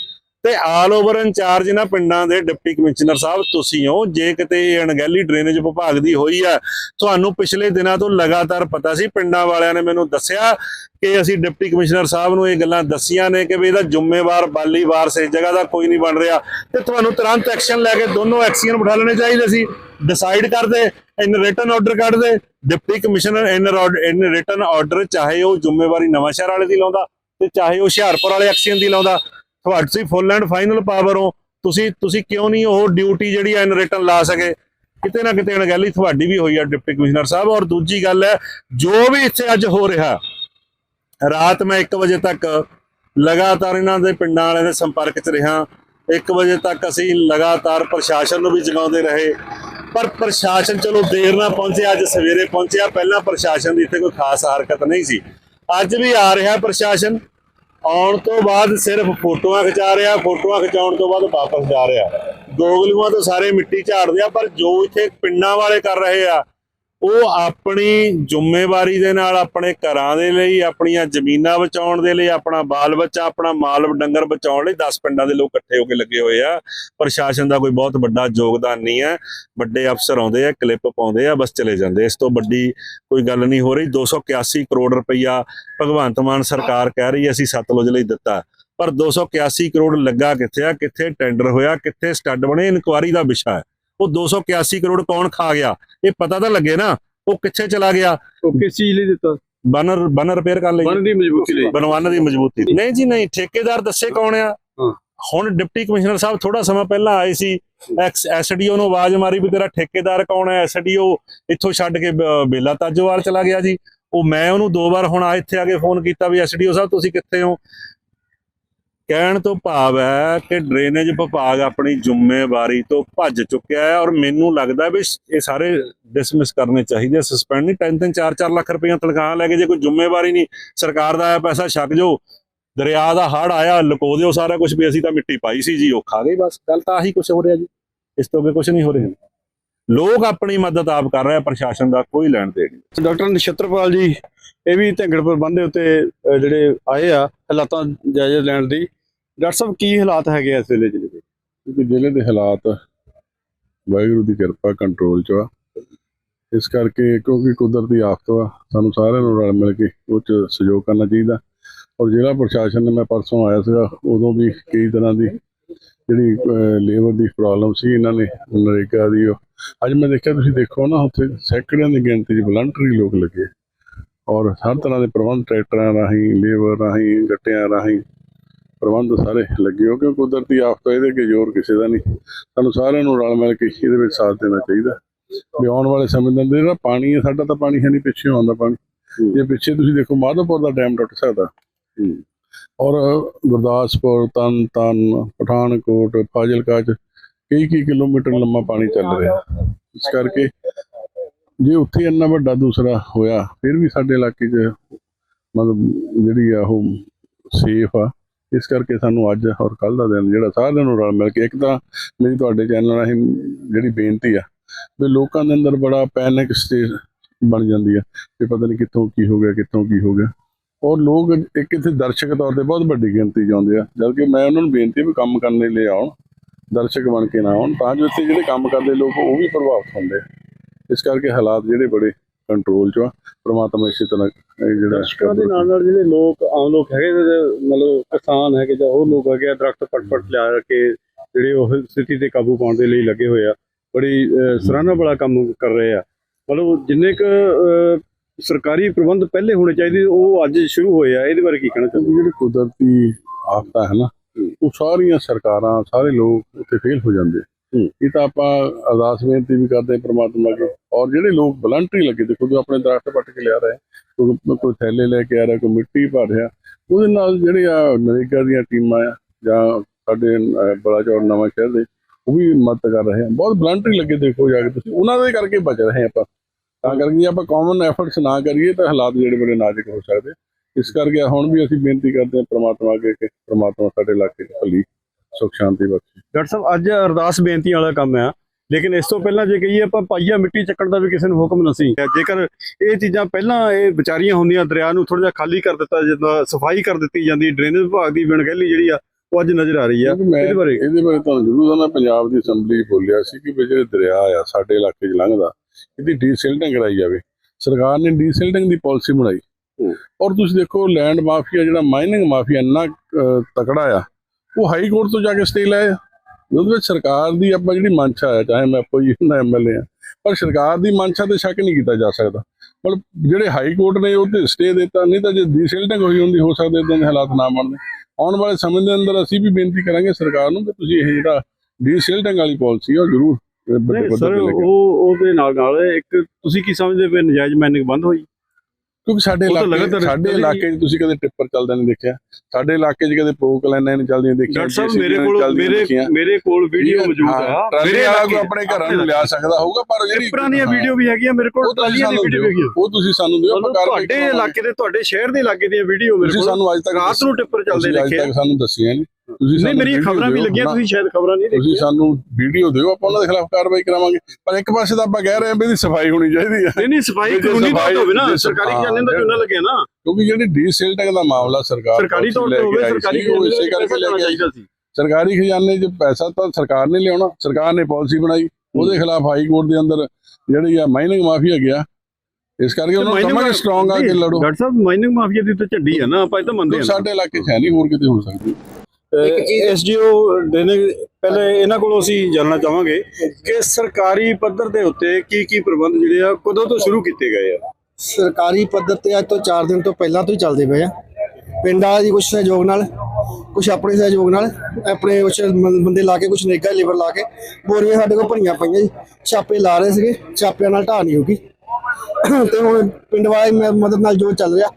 ਤੇ ਆਲ ਓਵਰ ਇੰਚਾਰਜ ਇਹਨਾਂ ਪਿੰਡਾਂ ਦੇ ਡਿਪਟੀ ਕਮਿਸ਼ਨਰ ਸਾਹਿਬ, ਤੁਸੀਂ ਹੋ, ਜੇ ਕਿਤੇ ਇਹ ਅਣਗਹਿਲੀ ਡਰੇਨੇਜ ਵਿਭਾਗ ਦੀ ਹੋਈ ਆ, ਤੁਹਾਨੂੰ ਪਿਛਲੇ ਦਿਨਾਂ ਤੋਂ ਲਗਾਤਾਰ ਪਤਾ ਸੀ, ਪਿੰਡਾਂ ਵਾਲਿਆਂ ਨੇ ਮੈਨੂੰ ਦੱਸਿਆ ਕਿ ਅਸੀਂ ਡਿਪਟੀ ਕਮਿਸ਼ਨਰ ਸਾਹਿਬ ਨੂੰ ਇਹ ਗੱਲਾਂ ਦੱਸੀਆਂ ਨੇ ਕਿ ਵੀ ਇਹਦਾ ਜ਼ਿੰਮੇਵਾਰ ਬਾਲੀ ਵਾਰਸ ਇਸ ਜਗ੍ਹਾ ਦਾ ਕੋਈ ਨਹੀਂ ਬਣ ਰਿਹਾ ਤੇ ਤੁਹਾਨੂੰ ਤੁਰੰਤ ਐਕਸ਼ਨ ਲੈ ਕੇ ਦੋਨੋਂ ਐਕਸੀਅਨ ਬਿਠਾ ਲੈਣੇ ਚਾਹੀਦੇ ਸੀ। ਡਿਸਾਈਡ ਕਰਦੇ ਇਨ ਰਿਟਨ ਆਰਡਰ ਕੱਢਦੇ deputy commissioner in in written order ਚਾਹੇ ਉਹ ਜ਼ਿੰਮੇਵਾਰੀ ਨਵਾਂ ਸ਼ਹਿਰ ਵਾਲੇ ਦੀ ਲਾਉਂਦਾ ਤੇ ਚਾਹੇ ਉਹ ਹੁਸ਼ਿਆਰਪੁਰ ਵਾਲੇ ਐਕਸੀਅਨ ਦੀ ਲਾਉਂਦਾ। ਤੁਹਾਡੇ ਫੁੱਲ ਐਂਡ ਫਾਈਨਲ ਪਾਵਰ ਹੋ। ਤੁਸੀਂ ਤੁਸੀਂ ਕਿਉਂ ਨਹੀਂ ਉਹ ਡਿਊਟੀ ਜਿਹੜੀ ਐਨ ਰਿਟਨ ਲਾ ਸਕੇ? ਕਿਤੇ ਨਾ ਕਿਤੇ ਅਣਗਹਿਲੀ ਤੁਹਾਡੀ ਵੀ ਹੋਈ ਆ ਡਿਪਟੀ ਕਮਿਸ਼ਨਰ ਸਾਹਿਬ। ਔਰ ਦੂਜੀ ਗੱਲ ਹੈ, ਜੋ ਵੀ ਇੱਥੇ ਅੱਜ ਹੋ ਰਿਹਾ ਰਾਤ ਮੈਂ 1 ਵਜੇ ਤੱਕ ਲਗਾਤਾਰ ਇਹਨਾਂ ਦੇ ਪਿੰਡਾਂ ਵਾਲਿਆਂ ਦੇ ਸੰਪਰਕ 'ਚ ਰਿਹਾ। 1 ਵਜੇ ਤੱਕ ਅਸੀਂ ਲਗਾਤਾਰ ਪ੍ਰਸ਼ਾਸਨ ਨੂੰ ਵੀ ਜਗਾਉਂਦੇ ਰਹੇ। ਪਰ ਪ੍ਰਸ਼ਾਸਨ ਚਲੋ ਦੇਰ ਨਾਲ ਪਹੁੰਚਿਆ ਅੱਜ ਸਵੇਰੇ ਪਹੁੰਚਿਆ। ਪਹਿਲਾਂ ਪ੍ਰਸ਼ਾਸਨ ਦੀ ਇੱਥੇ ਕੋਈ ਖਾਸ ਹਰਕਤ ਨਹੀਂ ਸੀ। ਅੱਜ ਵੀ ਆ ਰਿਹਾ ਪ੍ਰਸ਼ਾਸਨ। ਆਉਣ ਤੋਂ ਬਾਅਦ ਸਿਰਫ ਫੋਟੋਆਂ ਖਿਚਾ ਰਿਹਾ। ਫੋਟੋਆਂ ਖਿਚਾਉਣ ਤੋਂ ਬਾਅਦ ਵਾਪਸ ਜਾ ਰਿਹਾ। ਗੋਗਲੂਆਂ ਤੋਂ ਸਾਰੇ ਮਿੱਟੀ ਝਾੜਦੇ ਆ, ਪਰ ਜੋ ਇੱਥੇ ਪਿੰਡਾਂ ਵਾਲੇ ਕਰ ਰਹੇ ਆ ਉਹ ਆਪਣੀ ਜ਼ਿੰਮੇਵਾਰੀ ਦੇ ਨਾਲ ਆਪਣੇ ਘਰਾਂ ਦੇ ਲਈ, ਆਪਣੀਆਂ ਜ਼ਮੀਨਾਂ ਬਚਾਉਣ ਦੇ ਲਈ, ਆਪਣਾ ਬਾਲ ਬੱਚਾ, ਆਪਣਾ ਮਾਲ ਡੰਗਰ ਬਚਾਉਣ ਲਈ 10 ਪਿੰਡਾਂ ਦੇ ਲੋਕ ਇਕੱਠੇ ਹੋ ਕੇ ਲੱਗੇ ਹੋਏ ਆ। ਪ੍ਰਸ਼ਾਸਨ ਦਾ ਕੋਈ ਬਹੁਤ ਵੱਡਾ ਯੋਗਦਾਨ ਨਹੀਂ ਹੈ। ਵੱਡੇ ਅਫਸਰ ਆਉਂਦੇ ਆ, ਕਲਿੱਪ ਪਾਉਂਦੇ ਆ, ਬਸ ਚਲੇ ਜਾਂਦੇ ਇਸ ਤੋਂ ਵੱਡੀ ਕੋਈ ਗੱਲ ਨਹੀਂ ਹੋ ਰਹੀ। 281 ਕਰੋੜ ਰੁਪਈਆ ਭਗਵੰਤ ਮਾਨ ਸਰਕਾਰ ਕਹਿ ਰਹੀ ਅਸੀਂ ਸਤਲੁਜ ਲਈ ਦਿੱਤਾ। ਪਰ 281 ਕਰੋੜ ਲੱਗਾ ਕਿੱਥੇ ਆ? ਕਿੱਥੇ ਟੈਂਡਰ ਹੋਇਆ? ਕਿੱਥੇ ਸਟੱਡ ਬਣੇ? ਇਨਕੁਆਰੀ ਦਾ ਵਿਸ਼ਾ ਹੈ। ਉਹ 281 ਕਰੋੜ ਕੌਣ ਖਾ ਗਿਆ? ਇਹ ਪਤਾ ਤਾਂ ਲੱਗੇ ਨਾ ਉਹ ਕਿੱਥੇ ਚਲਾ ਗਿਆ? ਉਹ ਕਿਸ ਚੀਜ਼ ਲਈ ਦਿੱਤਾ? ਬਨਰ ਬਨਰ ਰਿਪੇਅਰ ਕਰਨ ਲਈ। ਬਣ ਦੀ ਮਜ਼ਬੂਤੀ ਲਈ। ਬਣਵਾਉਣ ਦੀ ਮਜ਼ਬੂਤੀ। ਨਹੀਂ ਜੀ ਨਹੀਂ ਠੇਕੇਦਾਰ ਦੱਸੇ ਕੌਣ ਆ। ਹੁਣ ਡਿਪਟੀ ਕਮਿਸ਼ਨਰ ਸਾਹਿਬ ਥੋੜਾ ਸਮਾਂ ਪਹਿਲਾਂ ਆਏ ਸੀ। ਐਕਸ ਐਸਡੀਓ ਨੂੰ ਆਵਾਜ਼ ਮਾਰੀ ਵੀ ਤੇਰਾ ਠੇਕੇਦਾਰ ਕੌਣ ਹੈ ਐਸਡੀਓ ਇੱਥੋਂ ਛੱਡ ਕੇ ਬੇਲਾ ਤਾਜੋਵਾਲ ਚਲਾ ਗਿਆ ਜੀ। ਉਹ ਮੈਂ ਉਹਨੂੰ ਦੋ ਵਾਰ ਹੁਣ ਆ ਇੱਥੇ ਆ ਕੇ ਫੋਨ ਕੀਤਾ ਵੀ ਐਸਡੀਓ ਸਾਹਿਬ ਤੁਸੀਂ ਕਿੱਥੇ ਹੋ? ਕਹਿਣ ਤੋਂ ਭਾਵ ਹੈ ਕਿ ਡਰੇਨੇਜ ਵਿਭਾਗ ਆਪਣੀ ਜ਼ਿੰਮੇਵਾਰੀ ਤੋਂ ਭੱਜ ਚੁੱਕਿਆ ਹੈ ਔਰ ਮੈਨੂੰ ਲੱਗਦਾ ਵੀ ਇਹ ਸਾਰੇ ਡਿਸਮਿਸ ਕਰਨੇ ਚਾਹੀਦੇ ਸਸਪੈਂਡ ਨਹੀਂ, ਤਿੰਨ ਤਿੰਨ, ਚਾਰ ਚਾਰ ਲੱਖ ਰੁਪਏ ਤਨਖਾਹ ਲੈ ਕੇ ਜੇ ਕੋਈ ਜ਼ਿੰਮੇਵਾਰੀ ਨਹੀਂ, ਸਰਕਾਰ ਦਾ ਆਇਆ ਪੈਸਾ ਛੱਕ ਜੋ ਦਰਿਆ ਦਾ ਹੜ ਆਇਆ ਲੁਕੋ ਦਿਓ ਸਾਰਾ ਕੁਝ ਵੀ, ਅਸੀਂ ਤਾਂ ਮਿੱਟੀ ਪਾਈ ਸੀ ਜੀ ਉਹ ਖਾ ਗਏ ਬਸ, ਗੱਲ ਤਾਂ ਆਹੀ ਕੁਝ ਹੋ ਰਿਹਾ ਜੀ, ਇਸ ਤੋਂ ਅੱਗੇ ਕੁਝ ਨਹੀਂ ਹੋ ਰਿਹਾ। ਲੋਕ ਆਪਣੀ ਮਦਦ ਆਪ ਕਰ ਰਹੇ ਪ੍ਰਸ਼ਾਸਨ ਦਾ ਕੋਈ ਲੈਣ ਦੇਣ ਨਹੀਂ। ਡਾਕਟਰ ਨਛੱਤਰਪਾਲ ਜੀ, ਇਹ ਵੀ ਧੰਗੜ ਪ੍ਰਬੰਧ ਦੇ ਉੱਤੇ ਜਿਹੜੇ ਆਏ ਆ, ਹਾਲਾਤਾਂ ਜਾਇਜ਼ਾ ਲੈਣ ਦੀ ਡਾਕਟਰ ਸਾਹਿਬ, ਕੀ ਹਾਲਾਤ ਹੈਗੇ ਆ ਇਸ ਵੇਲੇ ਜਿਹੜੇ ਕਿਉਂਕਿ ਜ਼ਿਲ੍ਹੇ ਦੇ ਹਾਲਾਤ ਵਾਹਿਗੁਰੂ ਦੀ ਕਿਰਪਾ ਕੰਟਰੋਲ 'ਚ ਆ। ਇਸ ਕਰਕੇ ਕਿਉਂਕਿ ਕੁਦਰਤੀ ਆਫਤ ਆ ਸਾਨੂੰ ਸਾਰਿਆਂ ਨੂੰ ਰਲ ਮਿਲ ਕੇ ਉਹ 'ਚ ਸਹਿਯੋਗ ਕਰਨਾ ਚਾਹੀਦਾ। ਔਰ ਜ਼ਿਲ੍ਹਾ ਪ੍ਰਸ਼ਾਸਨ ਨੇ ਮੈਂ ਪਰਸੋਂ ਆਇਆ ਸੀਗਾ, ਉਦੋਂ ਵੀ ਕਈ ਤਰ੍ਹਾਂ ਦੀ ਜਿਹੜੀ ਲੇਬਰ ਦੀ ਪ੍ਰੋਬਲਮ ਸੀ ਇਹਨਾਂ ਨੇ ਨਰੇਗਾ ਦੀ ਉਹ- ਅੱਜ ਮੈਂ ਦੇਖਿਆ ਤੁਸੀਂ ਦੇਖੋ ਨਾ, ਉੱਥੇ ਸੈਂਕੜਿਆਂ ਦੀ ਗਿਣਤੀ 'ਚ ਵਲੰਟਰੀ ਲੋਕ ਲੱਗੇ। ਔਰ ਹਰ ਤਰ੍ਹਾਂ ਦੇ ਪ੍ਰਬੰਧ ਟਰੈਕਟਰਾਂ ਰਾਹੀਂ, ਲੇਬਰ ਰਾਹੀਂ, ਗੱਟਿਆਂ ਰਾਹੀਂ ਪ੍ਰਬੰਧ ਸਾਰੇ ਲੱਗੇ ਹੋ ਕਿਉਂਕਿ ਕੁਦਰਤੀ ਆਫਤ ਹੈ, ਇਹਦੇ ਕੇ ਜ਼ੋਰ ਕਿਸੇ ਦਾ ਨਹੀਂ। ਸਾਨੂੰ ਸਾਰਿਆਂ ਨੂੰ ਰਲ ਮਿਲ ਕੇ ਇਹਦੇ ਵਿੱਚ ਸਾਥ ਦੇਣਾ ਚਾਹੀਦਾ। ਵੀ ਆਉਣ ਵਾਲੇ ਸਮੇਂ ਦੇ ਅੰਦਰ ਜਿਹੜਾ ਪਾਣੀ ਹੈ ਸਾਡਾ ਤਾਂ ਪਾਣੀ ਹੈ ਨਹੀਂ ਪਿੱਛੇ ਆਉਂਦਾ ਪਾਣੀ। ਜੇ ਪਿੱਛੇ ਤੁਸੀਂ ਦੇਖੋ ਮਾਧੋਪੁਰ ਦਾ ਡੈਮ ਟੁੱਟ ਸਕਦਾ। ਔਰ ਗੁਰਦਾਸਪੁਰ ਤਨ ਤਨ ਪਠਾਨਕੋਟ ਫਾਜ਼ਿਲਕਾ ਚ ਕਈ ਕਈ ਕਿਲੋਮੀਟਰ ਲੰਮਾ ਪਾਣੀ ਚੱਲ ਰਿਹਾ। ਇਸ ਕਰਕੇ ਜੇ ਉੱਥੇ ਇੰਨਾ ਵੱਡਾ ਦੂਸਰਾ ਹੋਇਆ ਫਿਰ ਵੀ ਸਾਡੇ ਇਲਾਕੇ 'ਚ ਮਤਲਬ ਜਿਹੜੀ ਆ ਉਹ ਸੇਫ ਆ। ਇਸ ਕਰਕੇ ਸਾਨੂੰ ਅੱਜ ਔਰ ਕੱਲ ਦਾ ਦਿਨ ਜਿਹੜਾ ਸਾਰਿਆਂ ਨੂੰ ਰਲ ਮਿਲ ਕੇ ਇੱਕ ਤਾਂ ਮੇਰੀ ਤੁਹਾਡੇ ਚੈਨਲ ਰਾਹੀਂ ਜਿਹੜੀ ਬੇਨਤੀ ਆ ਵੀ ਲੋਕਾਂ ਦੇ ਅੰਦਰ ਬੜਾ ਪੈਨਿਕ ਸਟੇਜ ਬਣ ਜਾਂਦੀ ਆ ਕਿ ਪਤਾ ਨਹੀਂ ਕਿੱਥੋਂ ਕੀ ਹੋ ਗਿਆ, ਕਿੱਥੋਂ ਕੀ ਹੋ ਗਿਆ। ਔਰ ਲੋਕ ਇੱਕ ਇੱਥੇ ਦਰਸ਼ਕ ਤੌਰ ਤੇ ਬਹੁਤ ਵੱਡੀ ਗਿਣਤੀ 'ਚ ਆਉਂਦੇ ਆ, ਜਦਕਿ ਮੈਂ ਉਹਨਾਂ ਨੂੰ ਬੇਨਤੀ ਵੀ ਕੰਮ ਕਰਨ ਲਈ ਆਉਣ, ਦਰਸ਼ਕ ਬਣ ਕੇ ਨਾ ਆਉਣ, ਤਾਂ ਜੋ ਇੱਥੇ ਜਿਹੜੇ ਕੰਮ ਕਰਦੇ ਲੋਕ ਉਹ ਵੀ ਪ੍ਰਭਾਵਿਤ ਹੁੰਦੇ ਆ। ਇਸ ਕਰਕੇ ਹਾਲਾਤ ਜਿਹੜੇ ਬੜੇ ਕੰਟਰੋਲ 'ਚ ਆ। ਪ੍ਰਮਾਤਮਾ ਇਸੇ ਤਰ੍ਹਾਂ ਇਹ ਜਿਹੜਾ ਦਰਸ਼ਕਾਂ ਦੇ ਨਾਲ ਨਾਲ ਜਿਹੜੇ ਲੋਕ ਆਮ ਲੋਕ ਹੈਗੇ ਮਤਲਬ ਕਿਸਾਨ ਹੈਗੇ ਜਾਂ ਉਹ ਲੋਕ ਹੈਗੇ ਦਰਖਤ ਪੱਟ ਪੱਟ ਲਿਆ ਕੇ ਜਿਹੜੇ ਉਹ ਸਥਿਤੀ ਤੇ ਕਾਬੂ ਪਾਉਣ ਦੇ ਲਈ ਲੱਗੇ ਹੋਏ ਆ। ਬੜੀ ਸਰਾਹਨਾ ਵਾਲਾ ਕੰਮ ਕਰ ਰਹੇ ਆ। ਮਤਲਬ ਜਿੰਨੇ ਕ ਸਰਕਾਰੀ ਪ੍ਰਬੰਧ ਪਹਿਲੇ ਹੋਣੇ ਚਾਹੀਦੇ ਉਹ ਅੱਜ ਸ਼ੁਰੂ ਹੋਏ ਆ। ਇਹਦੇ ਬਾਰੇ ਕੀ ਕਹਿਣਾ ਚਾਹੁੰਦੇ ਜਿਹੜੀ ਕੁਦਰਤੀ ਆਫਤਾਂ ਹੈ ਨਾ ਉਹ ਸਾਰੀਆਂ ਸਰਕਾਰਾਂ ਸਾਰੇ ਲੋਕ ਉੱਥੇ ਫੇਲ ਹੋ ਜਾਂਦੇ। ਇਹ ਤਾਂ ਆਪਾਂ ਅਰਦਾਸ ਬੇਨਤੀ ਵੀ ਕਰਦੇ ਹਾਂ ਪ੍ਰਮਾਤਮਾ ਅੱਗੇ। ਔਰ ਜਿਹੜੇ ਲੋਕ ਵਲੰਟਰੀ ਲੱਗੇ ਦੇਖੋ ਜੋ ਆਪਣੇ ਦਰਖਤ ਪੱਟ ਕੇ ਲਿਆ ਰਹੇ ਕੋਈ ਕੋਈ ਥੈਲੇ ਲੈ ਕੇ ਆ ਰਿਹਾ ਕੋਈ ਮਿੱਟੀ ਭਰ ਰਿਹਾ ਉਹਦੇ ਨਾਲ ਜਿਹੜੇ ਆ ਨਰੇਗਾ ਦੀਆਂ ਟੀਮਾਂ ਆ ਜਾਂ ਸਾਡੇ ਅਹ, ਬਲਾਚੌਰ ਨਵਾਂ ਸ਼ਹਿਰ ਦੇ ਉਹ ਵੀ ਮਦਦ ਕਰ ਰਹੇ ਆ। ਬਹੁਤ ਵਲੰਟਰੀ ਲੱਗੇ ਦੇਖੋ ਜਾ ਕੇ ਤੁਸੀਂ। ਉਹਨਾਂ ਦੇ ਕਰਕੇ ਬਚ ਰਹੇ ਆਪਾਂ। ਤਾਂ ਕਰਕੇ ਜੇ ਆਪਾਂ ਕਾਮਨ ਐਫਰਟਸ ਨਾ ਕਰੀਏ ਤਾਂ ਹਾਲਾਤ ਜਿਹੜੇ ਬੜੇ ਨਾਜ਼ੁਕ ਹੋ ਸਕਦੇ ਇਸ ਕਰਕੇ ਹੁਣ ਵੀ ਅਸੀਂ ਬੇਨਤੀ ਕਰਦੇ ਹਾਂ ਪ੍ਰਮਾਤਮਾ ਅੱਗੇ ਕਿ ਪ੍ਰਮਾਤਮਾ ਸਾਡੇ ਇਲਾਕੇ 'ਚ ਭਲੀ ਸੁਖ ਸ਼ਾਂਤੀ ਬਖਸ਼ੇ। ਡਾਕਟਰ ਸਾਹਿਬ ਅੱਜ ਅਰਦਾਸ ਬੇਨਤੀ ਵਾਲਾ ਕੰਮ ਆ। ਲੇਕਿਨ ਇਸ ਤੋਂ ਪਹਿਲਾਂ ਜੇ ਕਹੀਏ ਆਪਾਂ ਪਾਈਆ ਮਿੱਟੀ ਚੱਕਣ ਦਾ ਵੀ ਕਿਸੇ ਨੂੰ ਹੁਕਮ ਨਹੀਂ ਜੇਕਰ ਇਹ ਚੀਜ਼ਾਂ ਪਹਿਲਾਂ ਇਹ ਵਿਚਾਰੀਆਂ ਹੁੰਦੀਆਂ ਦਰਿਆ ਨੂੰ ਥੋੜਾ ਜਿਹਾ ਖਾਲੀ ਕਰ ਦਿੱਤਾ ਜਾਂਦਾ ਸਫ਼ਾਈ ਕਰ ਦਿੱਤੀ ਜਾਂਦੀ ਡਰੇਨੇਜ ਵਿਭਾਗ ਦੀ ਵਿਣਗਹਿਲੀ ਜਿਹੜੀ ਆ ਉਹ ਅੱਜ ਨਜ਼ਰ ਆ ਰਹੀ ਆ। ਇਹਦੇ ਬਾਰੇ ਇਹਦੇ ਬਾਰੇ ਤੁਹਾਨੂੰ ਜ਼ਰੂਰ ਦੱਸਣਾ ਪੰਜਾਬ ਦੀ ਅਸੈਂਬਲੀ ਬੋਲਿਆ ਸੀ ਕਿ ਜਿਹੜੇ ਦਰਿਆ ਆ ਸਾਡੇ ਇਲਾਕੇ 'ਚ ਲੰਘਦਾ ਇਹਦੀ ਡੀਸਿਲਟਿੰਗ ਕਰਾਈ ਜਾਵੇ। ਸਰਕਾਰ ਨੇ ਡੀਸਿਲਟਿੰਗ ਦੀ ਪਾਲਿਸੀ ਬਣਾਈ। ਔਰ ਤੁਸੀਂ ਦੇਖੋ ਲੈਂਡ ਮਾਫੀਆ ਜਿਹੜਾ ਮਾਈਨਿੰਗ ਮਾਫੀਆ ਇੰਨਾ ਤਕੜਾ ਆ ਉਹ ਹਾਈ ਕੋਰਟ ਤੋਂ ਜਾ ਕੇ ਸਟੇ ਲਾਇਆ। ਉਹਦੇ ਵਿੱਚ ਸਰਕਾਰ ਦੀ ਆਪਾਂ ਜਿਹੜੀ ਮਨਸ਼ਾ ਹੈ ਚਾਹੇ ਮੈਂ ਆਪੋਜੀਸ਼ਨ ਦਾ ਐਮਐਲਏ ਆ ਪਰ ਸਰਕਾਰ ਦੀ ਮਨਸ਼ਾ ਤੇ ਸ਼ੱਕ ਨਹੀਂ ਕੀਤਾ ਜਾ ਸਕਦਾ। ਮਤਲਬ ਜਿਹੜੇ ਹਾਈ ਕੋਰਟ ਨੇ ਉਹ ਤੇ ਸਟੇ ਦਿੱਤਾ ਨਹੀਂ ਤਾਂ ਜੇ ਡੀਸਿਲਟਿੰਗ ਹੋਈ ਹੁੰਦੀ ਹੋ ਸਕਦੇ ਇਦਾਂ ਦੇ ਹਾਲਾਤ ਨਾ ਬਣਦੇ। ਆਉਣ ਵਾਲੇ ਸਮੇਂ ਦੇ ਅੰਦਰ ਅਸੀਂ ਵੀ ਬੇਨਤੀ ਕਰਾਂਗੇ ਸਰਕਾਰ ਨੂੰ ਕਿ ਤੁਸੀਂ ਇਹ ਜਿਹੜਾ ਡੀਸਿਲਟਿੰਗ ਵਾਲੀ ਪਾਲਿਸੀ ਆ ਉਹ ਜ਼ਰੂਰ ਸਰ ਉਹ ਉਹਦੇ ਨਾਲ ਨਾਲ ਇੱਕ ਤੁਸੀਂ ਕੀ ਸਮਝਦੇ ਪਏ ਨਜਾਇਜ਼ ਮਾਈਨਿੰਗ ਬੰਦ ਹੋਈ? ਕਿਉਂਕਿ ਸਾਡੇ ਇਲਾਕੇ ਸਾਡੇ ਇਲਾਕੇ 'ਚ ਤੁਸੀਂ ਕਦੇ ਟਿੱਪਰ ਚੱਲਦਾ ਨਹੀਂ ਦੇਖਿਆ। ਸਾਡੇ ਇਲਾਕੇ 'ਚ ਕਦੇ ਪ੍ਰੋਕ ਲਾਈਨਾਂ ਨਹੀਂ ਚੱਲਦੀਆਂ ਦੇਖੀਆਂ ਡਾਕਟਰ ਸਾਹਿਬ ਮੇਰੇ ਕੋਲ ਮੇਰੇ। ਮੇਰੇ ਕੋਲ ਵੀਡੀਓ ਮੌਜੂਦ ਆ ਮੇਰੇ ਵਾਲਾ ਕੋਈ ਆਪਣੇ ਘਰਾਂ ਨੂੰ ਲਿਆ ਸਕਦਾ ਹੋਊਗਾ ਪਰ ਜਿਹੜੀ ਟਿੱਪਰਾਂ ਦੀਆਂ ਵੀਡੀਓ ਵੀ ਹੈਗੀਆਂ ਮੇਰੇ ਕੋਲ ਉਹ ਤੁਸੀਂ ਟਰਾਲੀਆਂ ਦੀ ਵੀਡੀਓ ਹੈਗੀਆਂ। ਉਹ ਤੁਸੀਂ ਸਾਨੂੰ ਦਿਓ ਆਪਾਂ ਤੁਹਾਡੇ। ਇਲਾਕੇ ਦੇ ਤੁਹਾਡੇ ਸ਼ਹਿਰ ਦੇ ਇਲਾਕੇ ਦੀਆਂ ਵੀਡੀਓ ਮੇਰੇ ਤੁਸੀਂ ਕੋਲ ਸਾਨੂੰ ਅੱਜ ਤੱਕ ਰਾਤ ਨੂੰ ਟਿੱਪਰ ਚੱਲਦੇ ਤੁਸੀਂ ਦੇਖੇ। ਤੱਕ ਸਾਨੂੰ ਦੱਸੀਆਂ ਨਹੀਂ। ਤੁਸੀਂ ਨਹੀਂ ਮੇਰੀਆਂ ਖਬਰਾਂ ਵੀ ਲੱਗੀਆਂ ਤੁਸੀਂ ਸ਼ਾਇਦ ਖਬਰਾਂ ਨਹੀਂ ਤੁਸੀਂ ਦੇਖੀਆਂ। ਸਾਨੂੰ ਵੀਡੀਓ ਦਿਓ ਆਪਾਂ ਉਹਨਾਂ ਦੇ ਖਿਲਾਫ ਕਾਰਵਾਈ ਕਰਾਵਾਂਗੇ। ਪਰ ਇੱਕ ਪਾਸੇ ਤਾਂ ਆਪਾਂ ਕਹਿ ਰਹੇ ਹਾਂ ਵੀ ਇਹਦੀ ਸਫ਼ਾਈ ਹੋਣੀ ਚਾਹੀਦੀ ਹੈ ਨਹੀਂ ਨਹੀਂ ਸਫ਼ਾਈ ਕਾਨੂੰਨੀ ਤੌਰ ਤੇ ਹੋਵੇ ਨਾ ਸਰਕਾਰੀ ਖਜ਼ਾਨੇ ਦਾ ਚੂਨਾ ਲੱਗਿਆ ਨਾ? ਕਿਉਂਕਿ ਜਿਹੜੀ ਡੀਸੇਲਟਿੰਗ ਦਾ ਮਾਮਲਾ ਸਰਕਾਰ ਸਰਕਾਰੀ ਤੌਰ ਤੇ ਹੋਵੇ ਸਰਕਾਰੀ ਉਹ ਇਸੇ ਕਰਕੇ ਲੈ ਕੇ ਆਈ ਸੀ। ਸਰਕਾਰੀ ਖਜ਼ਾਨੇ 'ਚ ਪੈਸਾ ਤਾਂ ਸਰਕਾਰ ਨੇ ਲਿਆਉਣਾ ਸਰਕਾਰ ਨੇ ਪਾਲਿਸੀ ਬਣਾਈ ਉਹਦੇ ਖਿਲਾਫ ਹਾਈ ਕੋਰਟ ਦੇ ਅੰਦਰ ਜਿਹੜੀ ਆ ਮਾਈਨਿੰਗ ਮਾਫੀਆ ਗਿਆ। ਇਸ ਕਰਕੇ ਉਹਨਾਂ ਨੂੰ ਕਹਾਂਗੇ ਸਟਰੋਂਗ ਆ ਕੇ ਲੜੋ। ਡਾਕਟਰ ਸਾਹਿਬ ਮਾਈਨਿੰਗ ਮਾਫੀਆ ਦੀ ਤਾਂ ਝੰਡੀ ਹੈ ਨਾ ਆਪਾਂ ਇਹ ਤਾਂ ਮੰਨਦੇ ਹਾਂ ਸਾਡੇ ਇਲਾਕੇ 'ਚ ਹੈ ਨਹੀਂ ਹੋਰ ਕਿਤੇ ਹੋ ਸਕਦੀ। ਐਸਡੀਓ ਨੇ ਪਹਿਲੇ ਇਹਨਾਂ ਕੋਲੋਂ ਅਸੀਂ ਜਾਣਨਾ ਚਾਹਾਂਗੇ ਕਿ ਸਰਕਾਰੀ ਪੱਧਰ ਦੇ ਉੱਤੇ ਕੀ ਕੀ ਪ੍ਰਬੰਧ ਜਿਹੜੇ ਆ ਕਦੋਂ ਤੋਂ ਸ਼ੁਰੂ ਕੀਤੇ ਗਏ ਆ? ਸਰਕਾਰੀ ਪੱਧਰ ਤੇ ਅੱਜ ਤੋਂ 4 ਦਿਨ ਤੋਂ ਪਹਿਲਾਂ ਤੋਂ ਹੀ ਚੱਲਦੇ ਪਏ ਆ। ਪਿੰਡ ਵਾਲਾ ਦੀ ਕੁਛ ਸਹਿਯੋਗ ਨਾਲ ਕੁਛ ਆਪਣੇ ਸਹਿਯੋਗ ਨਾਲ ਆਪਣੇ ਮ- ਬੰਦੇ ਲਾ ਕੇ ਕੁਛ ਨੇਗਾ ਲੇਬਰ ਲਾ ਕੇ ਬੋਰੀਆਂ ਸਾਡੇ ਕੋਲ ਭਰੀਆਂ ਪਈਆਂ ਜੀ। ਛਾਪੇ ਲਾ ਰਹੇ ਸੀਗੇ ਛਾਪਿਆਂ ਨਾਲ ਢਾਹ ਨਹੀਂ ਹੋਗੀ ਤੇ ਹੁਣ ਪਿੰਡ ਵਾਲੇ ਮਦਦ ਨਾਲ ਜੋ ਚੱਲ ਰਿਹਾ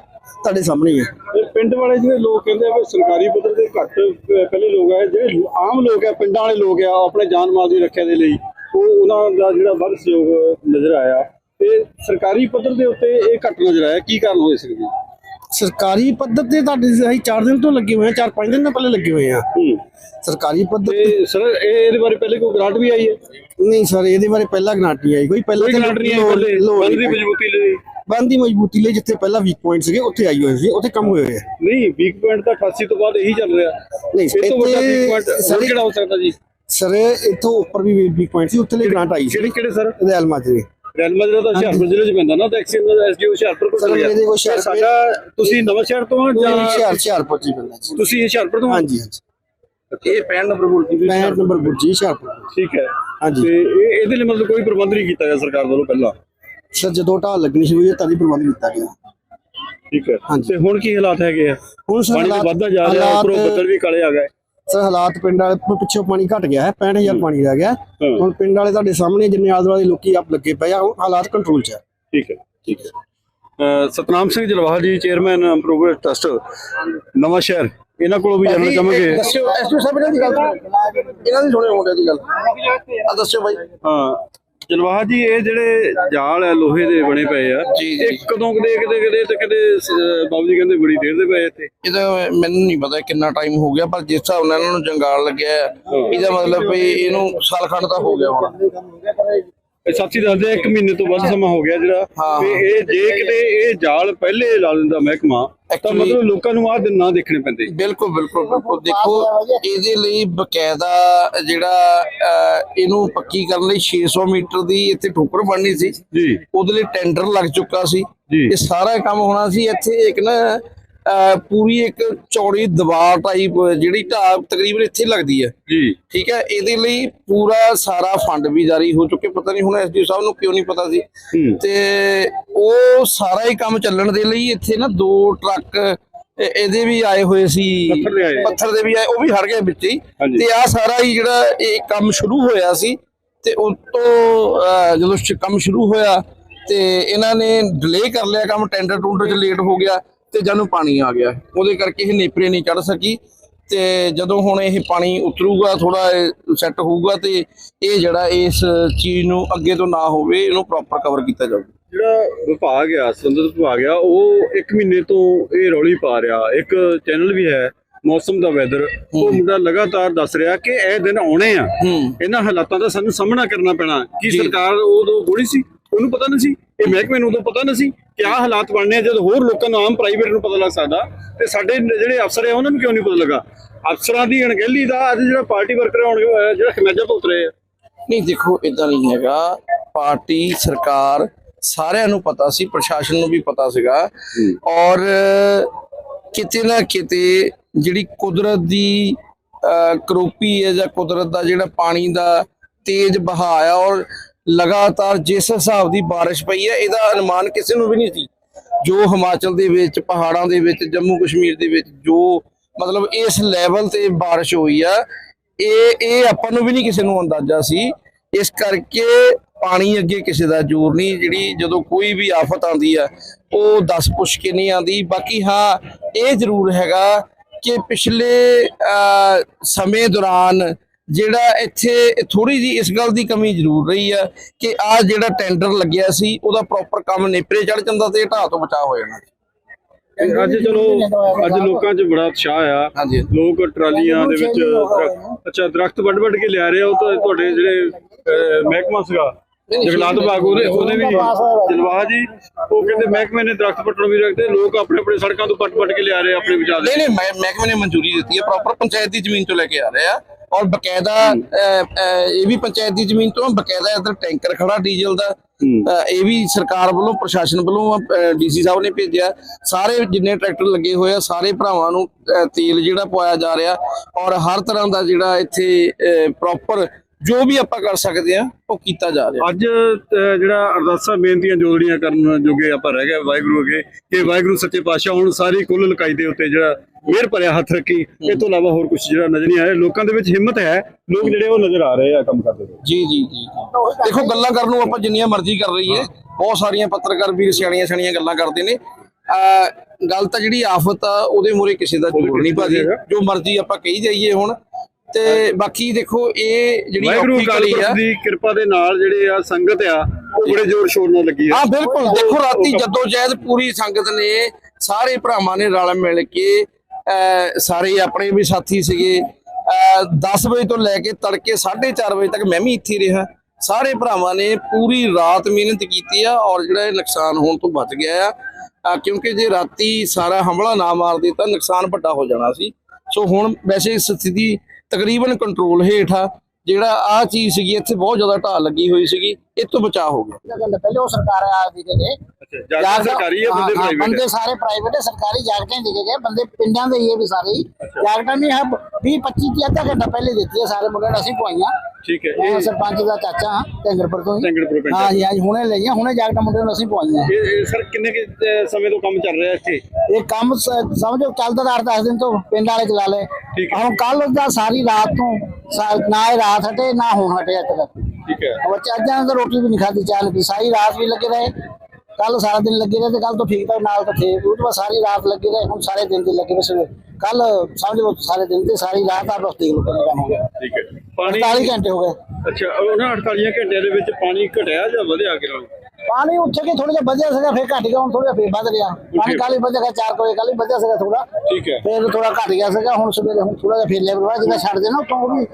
ਤੁਹਾਡੇ ਸਾਹਮਣੇ ਹੀ ਹੈ। ਤੇ ਪਿੰਡ ਵਾਲੇ ਜਿਹੜੇ ਲੋਕ ਕਹਿੰਦੇ ਆ ਵੀ ਸਰਕਾਰੀ ਪੱਧਰ ਦੇ ਘੱਟ ਅਹ, ਪਹਿਲੇ ਲੋਕ ਆ ਜਿਹੜੇ ਆਮ ਲੋਕ ਆ ਪਿੰਡਾਂ ਵਾਲੇ ਲੋਕ ਆ ਆਪਣੇ ਜਾਨ ਮਾਲ ਦੀ ਰੱਖਿਆ ਦੇ ਲਈ ਉਹ ਉਹਨਾਂ ਦਾ ਜਿਹੜਾ ਵੱਧ ਸਹਿਯੋਗ ਨਜ਼ਰ ਆਇਆ। ਤੇ ਸਰਕਾਰੀ ਪੱਧਰ ਦੇ ਉੱਤੇ ਇਹ ਘੱਟ ਨਜ਼ਰ ਆਇਆ ਕੀ ਕਾਰਨ ਹੋਏ ਸਕਦੇ ਸਰਕਾਰੀ ਪੱਧਰ ਤੇ ਤੁਹਾਡੇ ਅਸੀਂ 4 ਦਿਨ ਤੋਂ ਲੱਗੇ ਹੋਏ ਆ 4-5 ਦਿਨ ਤੋਂ ਪਹਿਲੇ ਲੱਗੇ ਹੋਏ ਆ। ਹੂੰ। ਸਰਕਾਰੀ ਪੱਧਰ ਤੇ ਤੇ ਸਰ ਇਹ ਇਹਦੇ ਬਾਰੇ ਪਹਿਲੇ ਕੋਈ ਗ੍ਰਾਂਟ ਵੀ ਆਈ ਹੈ? ਨਹੀਂ ਸਰ ਇਹਦੇ ਬਾਰੇ ਪਹਿਲਾਂ ਗਰੰਟੀ ਆਈ ਕੋਈ ਪਹਿਲਾਂ ਕੋਈ ਤਾਂ ਗ੍ਰਾਂਟ ਨਹੀਂ ਆਈ ਪਹਿਲੇ ਦੀ। ਮਜ਼ਬੂਤੀ ਲਈ। ਬੰਦ ਦੀ ਮਜ਼ਬੂਤੀ ਲਈ ਜਿੱਥੇ ਪਹਿਲਾਂ ਵੀਕ ਪੁਆਇੰਟ ਸੀਗੇ ਉੱਥੇ ਆਈ ਹੋਈ ਸੀ ਉੱਥੇ ਕੰਮ ਹੋਏ ਹੋਏ ਆ। ਨਹੀਂ ਵੀਕ ਪੁਆਇੰਟ ਤਾਂ 88 ਤੋਂ ਬਾਅਦ ਇਹੀ ਚੱਲ ਰਿਹਾ। ਨਹੀਂ ਇਹ ਤੋਂ ਵੱਡਾ ਵੀਕ ਪੁਆਇੰਟ ਕਿਹੜਾ ਹੋ ਸਕਦਾ ਜੀ? ਸਰ ਇੱਥੋਂ ਉੱਪਰ ਵੀ ਵੀਕ ਪੁਆਇੰਟ ਸੀ ਉੱਥੇ ਲਈ ਗ੍ਰਾਂਟ ਆਈ ਸੀ। ਕਿਹੜੇ ਸਰ? ਰੈਲ ਮਾਜਰੇ। ਰੈਲ ਮਾਜਰਾ ਤਾਂ ਹੁਸ਼ਿਆਰਪੁਰ ਜ਼ਿਲ੍ਹੇ 'ਚ ਪੈਂਦਾ ਨਾ ਤਾਂ ਐਕਸੀਅਨ ਦਾ ਐਸਡੀਓ ਹੁਸ਼ਿਆਰਪੁਰ ਕੋਲ ਹੁਸ਼ਿਆਰਪੁਰ- ਸਾਡਾ ਤੁਸੀਂ ਨਵਾਂ ਸ਼ਹਿਰ ਤੋਂ ਜਾਂ ਹੁਸ਼ਿਆਰਪੁਰ ਹੀ ਪੈਂਦਾ ਜੀ। ਤੁਸੀਂ ਹੁਸ਼ਿਆਰਪੁਰ ਤੋਂ? ਹਾਂਜੀ ਹਾਂਜੀ। ਇਹ 65 ਨੰਬਰ ਬੁਲਟੀ 65 ਨੰਬਰ ਬੁਰਜੀ ਹੁਸ਼ਿਆਰਪੁਰ। ਠੀਕ ਹੈ। ਹਾਂਜੀ। ਤੇ ਇਹ ਇਹਦੇ ਲਈ ਮਤਲਬ ਕੋਈ ਪ੍ਰਬੰਧ ਨਹੀਂ ਕੀਤਾ ਗਿਆ ਸਰਕਾਰ ਵੱਲੋਂ ਪਹਿਲਾਂ। ਸਰ ਜਦੋਂ ਢਾਲ ਲੱਗਣੀ ਸ਼ੁਰੂ ਹੋਈ ਤਾਂ ਹੀ ਪ੍ਰਬੰਧ ਕੀਤਾ ਗਿਆ। ਠੀਕ ਹੈ। ਹਾਂਜੀ। ਤੇ ਹੁਣ ਕੀ ਹਾਲਾਤ ਹੈਗੇ ਆ? ਹੁਣ ਸਰ ਪਾਣੀ ਹਾਲਾਤ- ਵੱਧਦਾ ਜਾ ਰਿਹਾ ਹਾਲਾਤ- ਉੱਪਰੋਂ ਬੱਦਲ ਵੀ ਕਾਲੇ ਆ ਗਏ। ਸਰ ਹਾਲਾਤ ਪਿੰਡ ਵਾਲੇ ਤੋਂ ਪਿੱਛੋਂ ਪਾਣੀ ਘਟ ਗਿਆ ਹੈ 65000 ਪਾਣੀ ਰਹਿ ਗਿਆ ਹਾਂ। ਹੁਣ ਪਿੰਡ ਵਾਲੇ ਤੁਹਾਡੇ ਸਾਹਮਣੇ ਜਿੰਨੇ ਆਲੇ ਦੁਆਲੇ ਲੋਕੀ ਆਪ ਲੱਗੇ ਪਏ ਆ ਹੁਣ ਹਾਲਾਤ ਕੰਟਰੋਲ 'ਚ ਹੈ ਠੀਕ ਹੈ। ਠੀਕ ਹੈ। ਅਹ ਸਤਨਾਮ ਸਿੰਘ ਜਲਵਾਹਾ ਜੀ ਚੇਅਰਮੈਨ ਇੰਪਰੂਵਮੈਂਟ ਟਰਸਟ ਨਵਾਂ ਸ਼ਹਿਰ। ਇਹਨਾਂ ਕੋਲੋਂ ਵੀ ਜਾਣਨਾ ਚਾਹਾਂਗੇ। ਦੱਸਿਓ ਐਸਪੀ ਸਾਹਿਬ ਇਹਨਾਂ ਦੀ ਗੱਲ ਇਹਨਾਂ ਦੀ ਸੁਣਿਓ ਮੁੰਡੇ ਦੀ ਗੱਲ। ਆ ਦੱਸਿਓ ਬਾਈ। ਹਾਂ। ਜਲਵਾਹਾ ਜੀ ਇਹ ਜਿਹੜੇ ਜਾਲ ਹੈ ਲੋਹੇ ਦੇ ਬਣੇ ਪਏ ਆ। ਇਹ ਕਦੋਂ ਕਦੇ ਕਿਤੇ ਕਿਤੇ ਤੇ ਸ- ਬਾਬੂ ਜੀ ਕਹਿੰਦੇ ਬੜੀ ਦੇਰ ਦੇ ਪਏ ਇੱਥੇ? ਇਹਦਾ ਮੈਨੂੰ ਨਹੀਂ ਪਤਾ ਕਿੰਨਾ ਟਾਈਮ ਹੋ ਗਿਆ ਪਰ ਜਿਸ ਹਿਸਾਬ ਨਾਲ ਇਹਨਾਂ ਨੂੰ ਜੰਗਾਲ ਲੱਗਿਆ ਇਹਦਾ ਮਤਲਬ ਵੀ ਇਹਨੂੰ ਸਾਲ ਖੰਡ ਤਾਂ ਹੋ ਗਿਆ ਹੁਣ। ਇਹ ਸਾਥੀ ਦੱਸਦੇ ਆ ਇੱਕ ਮਹੀਨੇ ਤੋਂ ਵੱਧ ਸਮਾਂ ਹੋ ਗਿਆ ਜਿਹੜਾ। ਹਾਂ। ਤੇ ਇਹ ਜੇ ਕਿਤੇ ਇਹ ਜਾਲ ਪਹਿਲੇ ਲਾ ਦਿੰਦਾ ਮਹਿਕਮਾ ਤਾਂ Actually- ਮਤਲਬ ਲੋਕਾਂ ਨੂੰ ਆਹ ਦਿਨ ਨਾ ਦੇਖਣੇ ਪੈਂਦੇ। ਬਿਲਕੁਲ ਬਿਲਕੁਲ ਬਿਲਕੁਲ। ਦੇਖੋ ਇਹਦੇ ਲਈ ਬਕਾਇਦਾ ਜਿਹੜਾ ਅਹ, ਇਹਨੂੰ ਪੱਕੀ ਕਰਨ ਲਈ 600 ਮੀਟਰ ਦੀ ਇੱਥੇ ਠੋਕਰ ਬਣਨੀ ਸੀ। ਜੀ। ਉਹਦੇ ਲਈ ਟੈਂਡਰ ਲੱਗ ਚੁੱਕਾ ਸੀ। ਜੀ। ਇਹ ਸਾਰਾ ਕੰਮ ਹੋਣਾ ਸੀ। ਇੱਥੇ ਇੱਕ ਨਾ ਪੂਰੀ ਇੱਕ ਚੌੜੀ ਦੀਵਾਰ ਟਾਈਪ ਜਿਹੜੀ ਢਾਬ ਤਕਰੀਬਨ ਇੱਥੇ ਲੱਗਦੀ ਹੈ। ਜੀ। ਠੀਕ ਹੈ ਇਹਦੇ ਲਈ ਪੂਰਾ ਸਾਰਾ ਫੰਡ ਵੀ ਜਾਰੀ ਹੋ ਚੁੱਕੇ ਪਤਾ ਨਹੀਂ ਹੁਣ ਐਸਡੀ ਸਾਹਿਬ ਨੂੰ ਕਿਉਂ ਨਹੀਂ ਪਤਾ ਸੀ। ਤੇ ਉਹ ਸਾਰਾ ਹੀ ਕੰਮ ਚੱਲਣ ਦੇ ਲਈ ਇੱਥੇ ਨਾ ਦੋ ਟਰੱਕ ਇਹ- ਇਹਦੇ ਵੀ ਆਏ ਹੋਏ ਸੀ। ਪੱਥਰ ਦੇ ਵੀ ਆਏ ਉਹ ਵੀ ਹਟ ਗਏ ਵਿੱਚ ਹੀ। ਤੇ ਆ ਸਾਰਾ ਹੀ ਜਿਹੜਾ ਇਹ ਕੰਮ ਸ਼ੁਰੂ ਹੋਇਆ ਸੀ ਤੇ ਉਸ ਤੋਂ ਜਦੋਂ ਕੰਮ ਸ਼ੁਰੂ ਹੋਇਆ ਤੇ ਇਹਨਾਂ ਨੇ ਡਿਲੇ ਕਰ ਲਿਆ ਕੰਮ ਟੈਂਡਰ ਟੂੰਡਰ ਚ ਲੇਟ ਹੋ ਗਿਆ। ਤੇ ਜਦੋਂ ਪਾਣੀ ਆ ਗਿਆ। ਉਹਦੇ ਕਰਕੇ ਇਹ ਨੇਪਰੇ ਨਹੀਂ ਚੜ ਸਕੀ ਤੇ ਜਦੋਂ ਹੁਣ ਇਹ ਪਾਣੀ ਉਤਰੂਗਾ ਥੋੜਾ ਸੈੱਟ ਹੋਊਗਾ ਤੇ ਇਹ ਜਿਹੜਾ ਇਸ ਚੀਜ਼ ਨੂੰ ਅੱਗੇ ਤੋਂ ਨਾ ਹੋਵੇ ਇਹਨੂੰ ਪ੍ਰੋਪਰ ਕਵਰ ਕੀਤਾ ਜਾਊਗਾ ਜਿਹੜਾ ਵਿਭਾਗ ਆ ਸੰਬੰਧਿਤ ਵਿਭਾਗ ਆ ਉਹ ਇੱਕ ਮਹੀਨੇ ਤੋਂ ਇਹ ਰੌਲੀ ਪਾ ਰਿਹਾ। ਇੱਕ ਚੈਨਲ ਵੀ ਹੈ ਮੌਸਮ ਦਾ ਵੈਦਰ ਉਹ ਮੁੰਡਾ ਲਗਾਤਾਰ ਦੱਸ ਰਿਹਾ ਕਿ ਇਹ ਦਿਨ ਆਉਣੇ ਆ। ਇਹਨਾਂ ਹਾਲਾਤਾਂ ਦਾ ਸਾਨੂੰ ਸਾਹਮਣਾ ਕਰਨਾ ਪੈਣਾ। ਕੀ। ਸਰਕਾਰ ਉਦੋਂ ਬੋੜੀ ਸੀ? ਉਹਨੂੰ ਪਤਾ ਨਹੀਂ ਸੀ। ਇਹ ਮਹਿਕਮੇ ਨੂੰ ਉਦੋਂ ਪਤਾ ਨਹੀਂ ਸੀ। ਕਿ ਆਹ ਹਾਲਾਤ ਬਣਨੇ ਜਦ ਹੋਰ ਲੋਕਾਂ ਨੂੰ ਆਮ ਪ੍ਰਾਈਵੇਟ ਨੂੰ ਪਤਾ ਲੱਗ ਸਕਦਾ? ਤੇ ਸਾਡੇ ਜਿਹੜੇ ਅਫਸਰ ਆ ਉਹਨਾਂ ਨੂੰ ਕਿਉਂ ਨਹੀਂ ਪਤਾ ਲੱਗਾ? ਅਫਸਰਾਂ ਦੀ ਅਣਗਹਿਲੀ ਦਾ ਅੱਜ ਜਿਹੜਾ ਪਾਰਟੀ ਵਰਕਰ ਹੋਣ ਜਿਹੜਾ ਖਮਿਆਜਾ ਭੁਗਤ ਰਹੇ ਆ। ਨਹੀਂ ਦੇਖੋ ਇਦਾਂ ਨਹੀਂ ਹੈਗਾ। ਪਾਰਟੀ ਸਰਕਾਰ ਸਾਰਿਆਂ ਨੂੰ ਪਤਾ ਸੀ ਪ੍ਰਸ਼ਾਸਨ ਨੂੰ ਵੀ ਪਤਾ ਸੀਗਾ। ਔਰ ਕਿਤੇ ਨਾ ਕਿਤੇ ਜਿਹੜੀ ਕੁਦਰਤ ਦੀ ਕਰੋਪੀ ਹੈ ਜਾਂ ਕੁਦਰਤ ਦਾ ਜਿਹੜਾ ਪਾਣੀ ਦਾ ਤੇਜ਼ ਵਹਾਅ ਆ ਔਰ ਲਗਾਤਾਰ ਜਿਸ ਹਿਸਾਬ ਦੀ ਬਾਰਿਸ਼ ਪਈ ਹੈ ਇਹਦਾ ਅਨੁਮਾਨ ਕਿਸੇ ਨੂੰ ਵੀ ਨਹੀਂ ਸੀ। ਜੋ ਹਿਮਾਚਲ ਦੇ ਵਿੱਚ ਪਹਾੜਾਂ ਦੇ ਵਿੱਚ ਜੰਮੂ ਕਸ਼ਮੀਰ ਦੇ ਵਿੱਚ ਜੋ ਮਤਲਬ ਇਸ ਲੈਵਲ ਤੇ ਬਾਰਿਸ਼ ਹੋਈ ਆ ਇਹ ਇਹ ਆਪਾਂ ਨੂੰ ਵੀ ਨਹੀਂ ਕਿਸੇ ਨੂੰ ਅੰਦਾਜ਼ਾ ਸੀ। ਇਸ ਕਰਕੇ ਪਾਣੀ ਅੱਗੇ ਕਿਸੇ ਦਾ ਜ਼ੋਰ ਨਹੀਂ ਜਿਹੜੀ ਜਦੋਂ ਕੋਈ ਵੀ ਆਫਤ ਆਉਂਦੀ ਆ ਉਹ ਦੱਸ ਪੁੱਛ ਕੇ ਨਹੀਂ ਆਉਂਦੀ। ਬਾਕੀ ਹਾਂ ਇਹ ਜ਼ਰੂਰ ਹੈਗਾ ਕਿ ਪਿਛਲੇ ਅਹ, ਸਮੇਂ ਦੌਰਾਨ ਜਿਹੜਾ ਇੱਥੇ ਥੋੜੀ ਜੀ ਇਸ ਗੱਲ ਦੀ ਕਮੀ ਜ਼ਰੂਰ ਰਹੀ ਆ ਕਿ ਆ ਜਿਹੜਾ ਟੈਂਡਰ ਲੱਗਿਆ ਸੀ ਉਹਦਾ ਪ੍ਰੋਪਰ ਕੰਮ ਨੇਪਰੇ ਚੜ ਜਾਂਦਾ ਤੇ ਢਾਹ ਤੋਂ ਬਚਾਅ ਹੋ ਜਾਣਾ। ਅੱਜ ਚਲੋ ਅੱਜ ਲੋਕਾਂ 'ਚ ਬੜਾ ਉਤਸ਼ਾਹ ਆ। ਹਾਂਜੀ। ਲੋਕ ਟਰਾਲੀਆਂ ਦੇ ਵਿੱਚ ਅੱਛਾ ਦਰਖਤ ਵੱਢ ਵੱਢ ਕੇ ਲਿਆ ਰਹੇ ਆ ਉਹ ਤਾਂ ਤੁਹਾਡੇ ਜਿਹੜੇ ਮਹਿਕਮਾ ਸੀਗਾ। ਜੰਗਲਾਤ ਵਿਭਾਗ ਉਹਨੇ ਉਹਨੇ ਵੀ ਜਲਵਾਹ ਜੀ ਉਹ ਕਹਿੰਦੇ ਮਹਿਕਮੇ ਨੇ ਦਰਖਤ ਪੱਟਣ ਵੀ ਰੱਖਦੇ ਲੋਕ ਆਪਣੇ ਆਪਣੇ ਸੜਕਾਂ ਤੋਂ ਪੱਟ ਪੱਟ ਕੇ ਲਿਆ ਰਹੇ ਆਪਣੇ ਵਿਚਾਰ ਨਹੀਂ ਨਹੀਂ ਮਹਿਕਮੇ ਨੇ ਮਨਜ਼ੂਰੀ ਦਿੱਤੀ ਹੈ ਪ੍ਰੋਪਰ ਪੰਚਾਇਤ ਦੀ ਜ਼ਮੀਨ ਤੋਂ ਲੈ ਕੇ ਆ ਰਹੇ ਆ। ਔਰ ਬਕਾਇਦਾ ਇਹ ਵੀ ਪੰਚਾਇਤ ਦੀ ਜ਼ਮੀਨ ਤੋਂ ਬਕਾਇਦਾ ਇੱਧਰ ਟੈਂਕਰ ਖੜਾ ਡੀਜ਼ਲ ਦਾ। ਇਹ ਵੀ ਸਰਕਾਰ ਵੱਲੋਂ ਪ੍ਰਸ਼ਾਸਨ ਵੱਲੋਂ ਡੀਸੀ ਸਾਹਿਬ ਨੇ ਭੇਜਿਆ। ਸਾਰੇ ਜਿੰਨੇ ਟਰੈਕਟਰ ਲੱਗੇ ਹੋਏ ਆ ਸਾਰੇ ਭਰਾਵਾਂ ਨੂੰ ਤੇਲ ਜਿਹੜਾ ਪਵਾਇਆ ਜਾ ਰਿਹਾ। ਔਰ ਹਰ ਤਰ੍ਹਾਂ ਦਾ ਜਿਹੜਾ ਇੱਥੇ ਪ੍ਰੋਪਰ ਜੋ ਵੀ ਆਪਾਂ ਕਰ ਸਕਦੇ ਆ ਉਹ ਕੀਤਾ ਜਾ ਰਿਹਾ। ਅੱਜ ਜਿਹੜਾ ਅਰਦਾਸਾਂ ਬੇਨਤੀਆਂ ਜੋੜੀਆਂ ਕਰਨ ਜੋਗੇ ਆਪਾਂ ਰਹਿ ਗਏ ਵਾਹਿਗੁਰੂ ਅੱਗੇ। ਕਿ ਵਾਹਿਗੁਰੂ ਸੱਚੇ ਪਾਤਸ਼ਾਹ ਹੁਣ ਸਾਰੀ ਕੁੱਲ ਲਕਾਈ ਦੇ ਉੱਤੇ ਜਿਹੜਾ ਮਿਹਰ ਭਰਿਆ ਹੱਥ ਰੱਖੀ। ਇਹ ਤੋਂ ਇਲਾਵਾ ਹੋਰ ਕੁਝ ਜਿਹੜਾ ਨਜ਼ਰ ਨਹੀਂ ਆਇਆ। ਲੋਕਾਂ ਦੇ ਵਿੱਚ ਹਿੰਮਤ ਹੈ ਲੋਕ ਜਿਹੜੇ ਉਹ ਨਜ਼ਰ ਆ ਰਹੇ ਆ ਕੰਮ ਕਰਦੇ ਜੀ ਜੀ ਜੀ। ਦੇਖੋ ਗੱਲਾਂ ਕਰਨ ਨੂੰ ਆਪਾਂ ਜਿੰਨੀਆਂ ਮਰਜ਼ੀ ਕਰ ਰਹੀਏ ਬਹੁਤ ਸਾਰੀਆਂ ਪੱਤਰਕਾਰ ਵੀਰ ਸਿਆਣੀਆਂ ਸਿਆਣੀਆਂ ਗੱਲਾਂ ਕਰਦੇ ਨੇ। ਆ ਗੱਲ ਤਾਂ ਜਿਹੜੀ ਆਫਤ ਆ ਉਹਦੇ ਮੂਰੇ ਕਿਸੇ ਦਾ ਜੋੜ ਨਹੀਂ ਭਾਜੀ। ਜੋ ਮਰਜ਼ੀ ਆਪਾਂ ਕਹੀ ਜਾਈਏ ਹੁਣ। ਤੇ ਬਾਕੀ ਦੇਖੋ ਇਹ ਜਿਹੜੀ ਵਾਹਿਗੁਰੂ ਘੜੀ ਆ। ਦੀ ਕਿਰਪਾ ਦੇ ਨਾਲ ਜਿਹੜੇ ਆ ਸੰਗਤ ਆ ਉਹ ਬੜੇ ਜ਼ੋਰ ਸ਼ੋਰ ਨਾਲ ਲੱਗੀ ਆ। ਹਾਂ ਬਿਲਕੁਲ। ਦੇਖੋ ਰਾਤੀ ਜਦੋਂ ਜੈਦ ਪੂਰੀ ਸੰਗਤ ਨੇ ਸਾਰੇ ਭਰਾਵਾਂ ਨੇ ਰਲ ਮਿਲ ਕੇ ਸਾਰੇ ਆਪਣੇ ਵੀ ਸਾਥੀ ਸੀਗੇ। ਅਹ, 10 ਵਜੇ ਤੋਂ ਲੈ ਕੇ ਤੜਕੇ 4:30 ਵਜੇ ਤੱਕ ਮੈਂ ਵੀ ਇੱਥੇ ਰਿਹਾ। ਸਾਰੇ ਭਰਾਵਾਂ ਨੇ ਪੂਰੀ ਰਾਤ ਮਿਹਨਤ ਕੀਤੀ ਆ ਔਰ ਜਿਹੜਾ ਇਹ ਨੁਕਸਾਨ ਹੋਣ ਤੋਂ ਬਚ ਗਿਆ ਆ। ਕਿਉਂਕਿ ਜੇ ਰਾਤੀ ਸਾਰਾ ਹਮਲਾ ਨਾ ਮਾਰਦੇ ਤਾਂ ਨੁਕਸਾਨ ਵੱਡਾ ਹੋ ਜਾਣਾ ਸੀ। ਸੋ ਹੁਣ ਵੈਸੇ ਸਥਿਤੀ ਤਕਰੀਬਨ ਕੰਟਰੋਲ ਹੇਠ ਆ। ਜਿਹੜਾ ਆ ਚੀਜ਼ ਸੀਗੀ ਇੱਥੇ ਬਹੁਤ ਜ਼ਿਆਦਾ ਢਾਲ ਲੱਗੀ ਹੋਈ ਸੀਗੀ ਇਹ ਤੋਂ ਬਚਾਅ ਹੋ ਗਿਆ। ਪਹਿਲੇ ਉਹ ਸਰਕਾਰ ਆ ਦੀ ਨੇ ਜਾਗਰਣ ਸਰਕਾਰੀ ਹੈ ਬੰਦੇ ਪ੍ਰਾਈਵੇਟ ਬੰਦੇ ਸਾਰੇ ਪ੍ਰਾਈਵੇਟ ਹੈ ਸਰਕਾਰੀ ਜਾਗਟਾਂ ਦੇ ਗਏ ਬੰਦੇ ਪਿੰਡਾਂ ਦੇ ਹੀ ਇਹ ਵੀ ਸਾਰੇ ਜਾਗਟਾਂ ਨਹੀਂ ਹੈ 20 25 30 ਅੱਧਾ ਘੰਟਾ ਪਹਿਲੇ ਦਿੱਤੀ ਹੈ ਸਾਰੇ ਮੁੰਡਿਆਂ ਨੇ ਅਸੀਂ ਪਵਾਈਆਂ ਠੀਕ ਹੈ ਇਹ ਸਰਪੰਚ ਦਾ ਚਾਚਾ ਹਾਂ ਢੰਗਰਪੁਰ ਤੋਂ ਹੀ। ਟੈਂਗੜਪੁਰ ਪਿੰਡ ਹਾਂ ਜੀ ਹਾਂ ਹੁਣੇ ਲਈਆਂ ਹੁਣੇ ਜਾਗਟਾਂ ਮੁੰਡਿਆਂ ਨੂੰ ਅਸੀਂ ਪਵਾਈਆਂ ਇਹ ਸਰ ਕਿੰਨੇ ਕੁ, ਸਮੇਂ ਤੋਂ ਕੰਮ ਚੱਲ ਰਿਹਾ ਇੱਥੇ? ਇਹ ਕੰਮ ਸਮਝੋ ਚੱਲਦਾ ਤਾਂ 8-10 ਦਿਨ ਤੋਂ ਪਿੰਡ ਵਾਲੇ ਚਲਾ ਲਏ। ਹੈ। ਹੁਣ ਕੱਲ ਦਾ ਸਾਰੀ ਰਾਤ ਤੋਂ ਨਾ ਇਹ ਰਾਤ ਹਟੇ ਨਾ ਹੁਣ ਹਟੇ ਅੱਜ ਤੱਕ। ਠੀਕ ਹੈ। ਬੱਚੇ ਅੱਜ ਤਾਂ ਰੋਟੀ ਵੀ ਨਹੀਂ ਖਾਦੀ ਚਾਹ ਨਹੀਂ ਸਾਰੀ ਰਾਤ ਵੀ ਲੱਗੇ ਰਹੇ। ਕੱਲ ਸਾਰਾ ਦਿਨ ਲੱਗੇ ਰਹੇ ਤੇ ਕੱਲ ਤੋਂ ਠੀਕ ਤਾਂ ਨਾਲ ਤਾਂ ਥੇ ਉਹ ਤੋਂ ਬਾਅਦ ਸਾਰੀ ਰਾਤ ਲੱਗੇ ਰਹੇ ਹੁਣ ਸਾਰੇ ਦਿਨ ਦੇ ਲੱਗੇ ਬਸ ਕੱਲ ਸਮਝ ਲਓ ਸਾਰੇ ਦਿਨ ਤੇ ਸਾਰੀ ਰਾਤ ਆ ਬਸ ਦੇਖ ਲਓ ਕਿੰਨਾ ਹੋ ਗਿਆ ਠੀਕ ਹੈ। ਪਾਣੀ 40 ਘੰਟੇ ਹੋ ਗਏ। ਅੱਛਾ ਉਹਨਾਂ 48 ਘੰਟਿਆਂ ਦੇ ਵਿੱਚ ਪਾਣੀ ਘਟਿਆ ਜਾਂ ਵਧਿਆ ਕਿ ਨਾਲ ਪਾਣੀ ਉੱਥੇ ਕੇ ਥੋੜਾ ਜਿਹਾ ਵਧਿਆ ਸੀਗਾ ਫਿਰ ਘਟ ਗਿਆ ਹੁਣ ਥੋੜਾ ਫੇਰ ਵੱਧ ਗਿਆ। ਪਾਣੀ ਕੱਲ ਵਧਿਆ ਸੀਗਾ 4 ਵਜੇ ਕੱਲ ਹੀ ਵਧਿਆ ਸੀਗਾ ਥੋੜਾ ਠੀਕ ਹੈ। ਫਿਰ ਥੋੜਾ ਘਟ ਗਿਆ ਸੀਗਾ ਹੁਣ ਸਵੇਰੇ ਹੁਣ ਥੋੜਾ ਜਿਹਾ ਫੇਰ ਲੈਵਲ ਵਾ ਜਿਹੜਾ ਛੱਡ ਦੇਣਾ ਉਹ ਵੀ।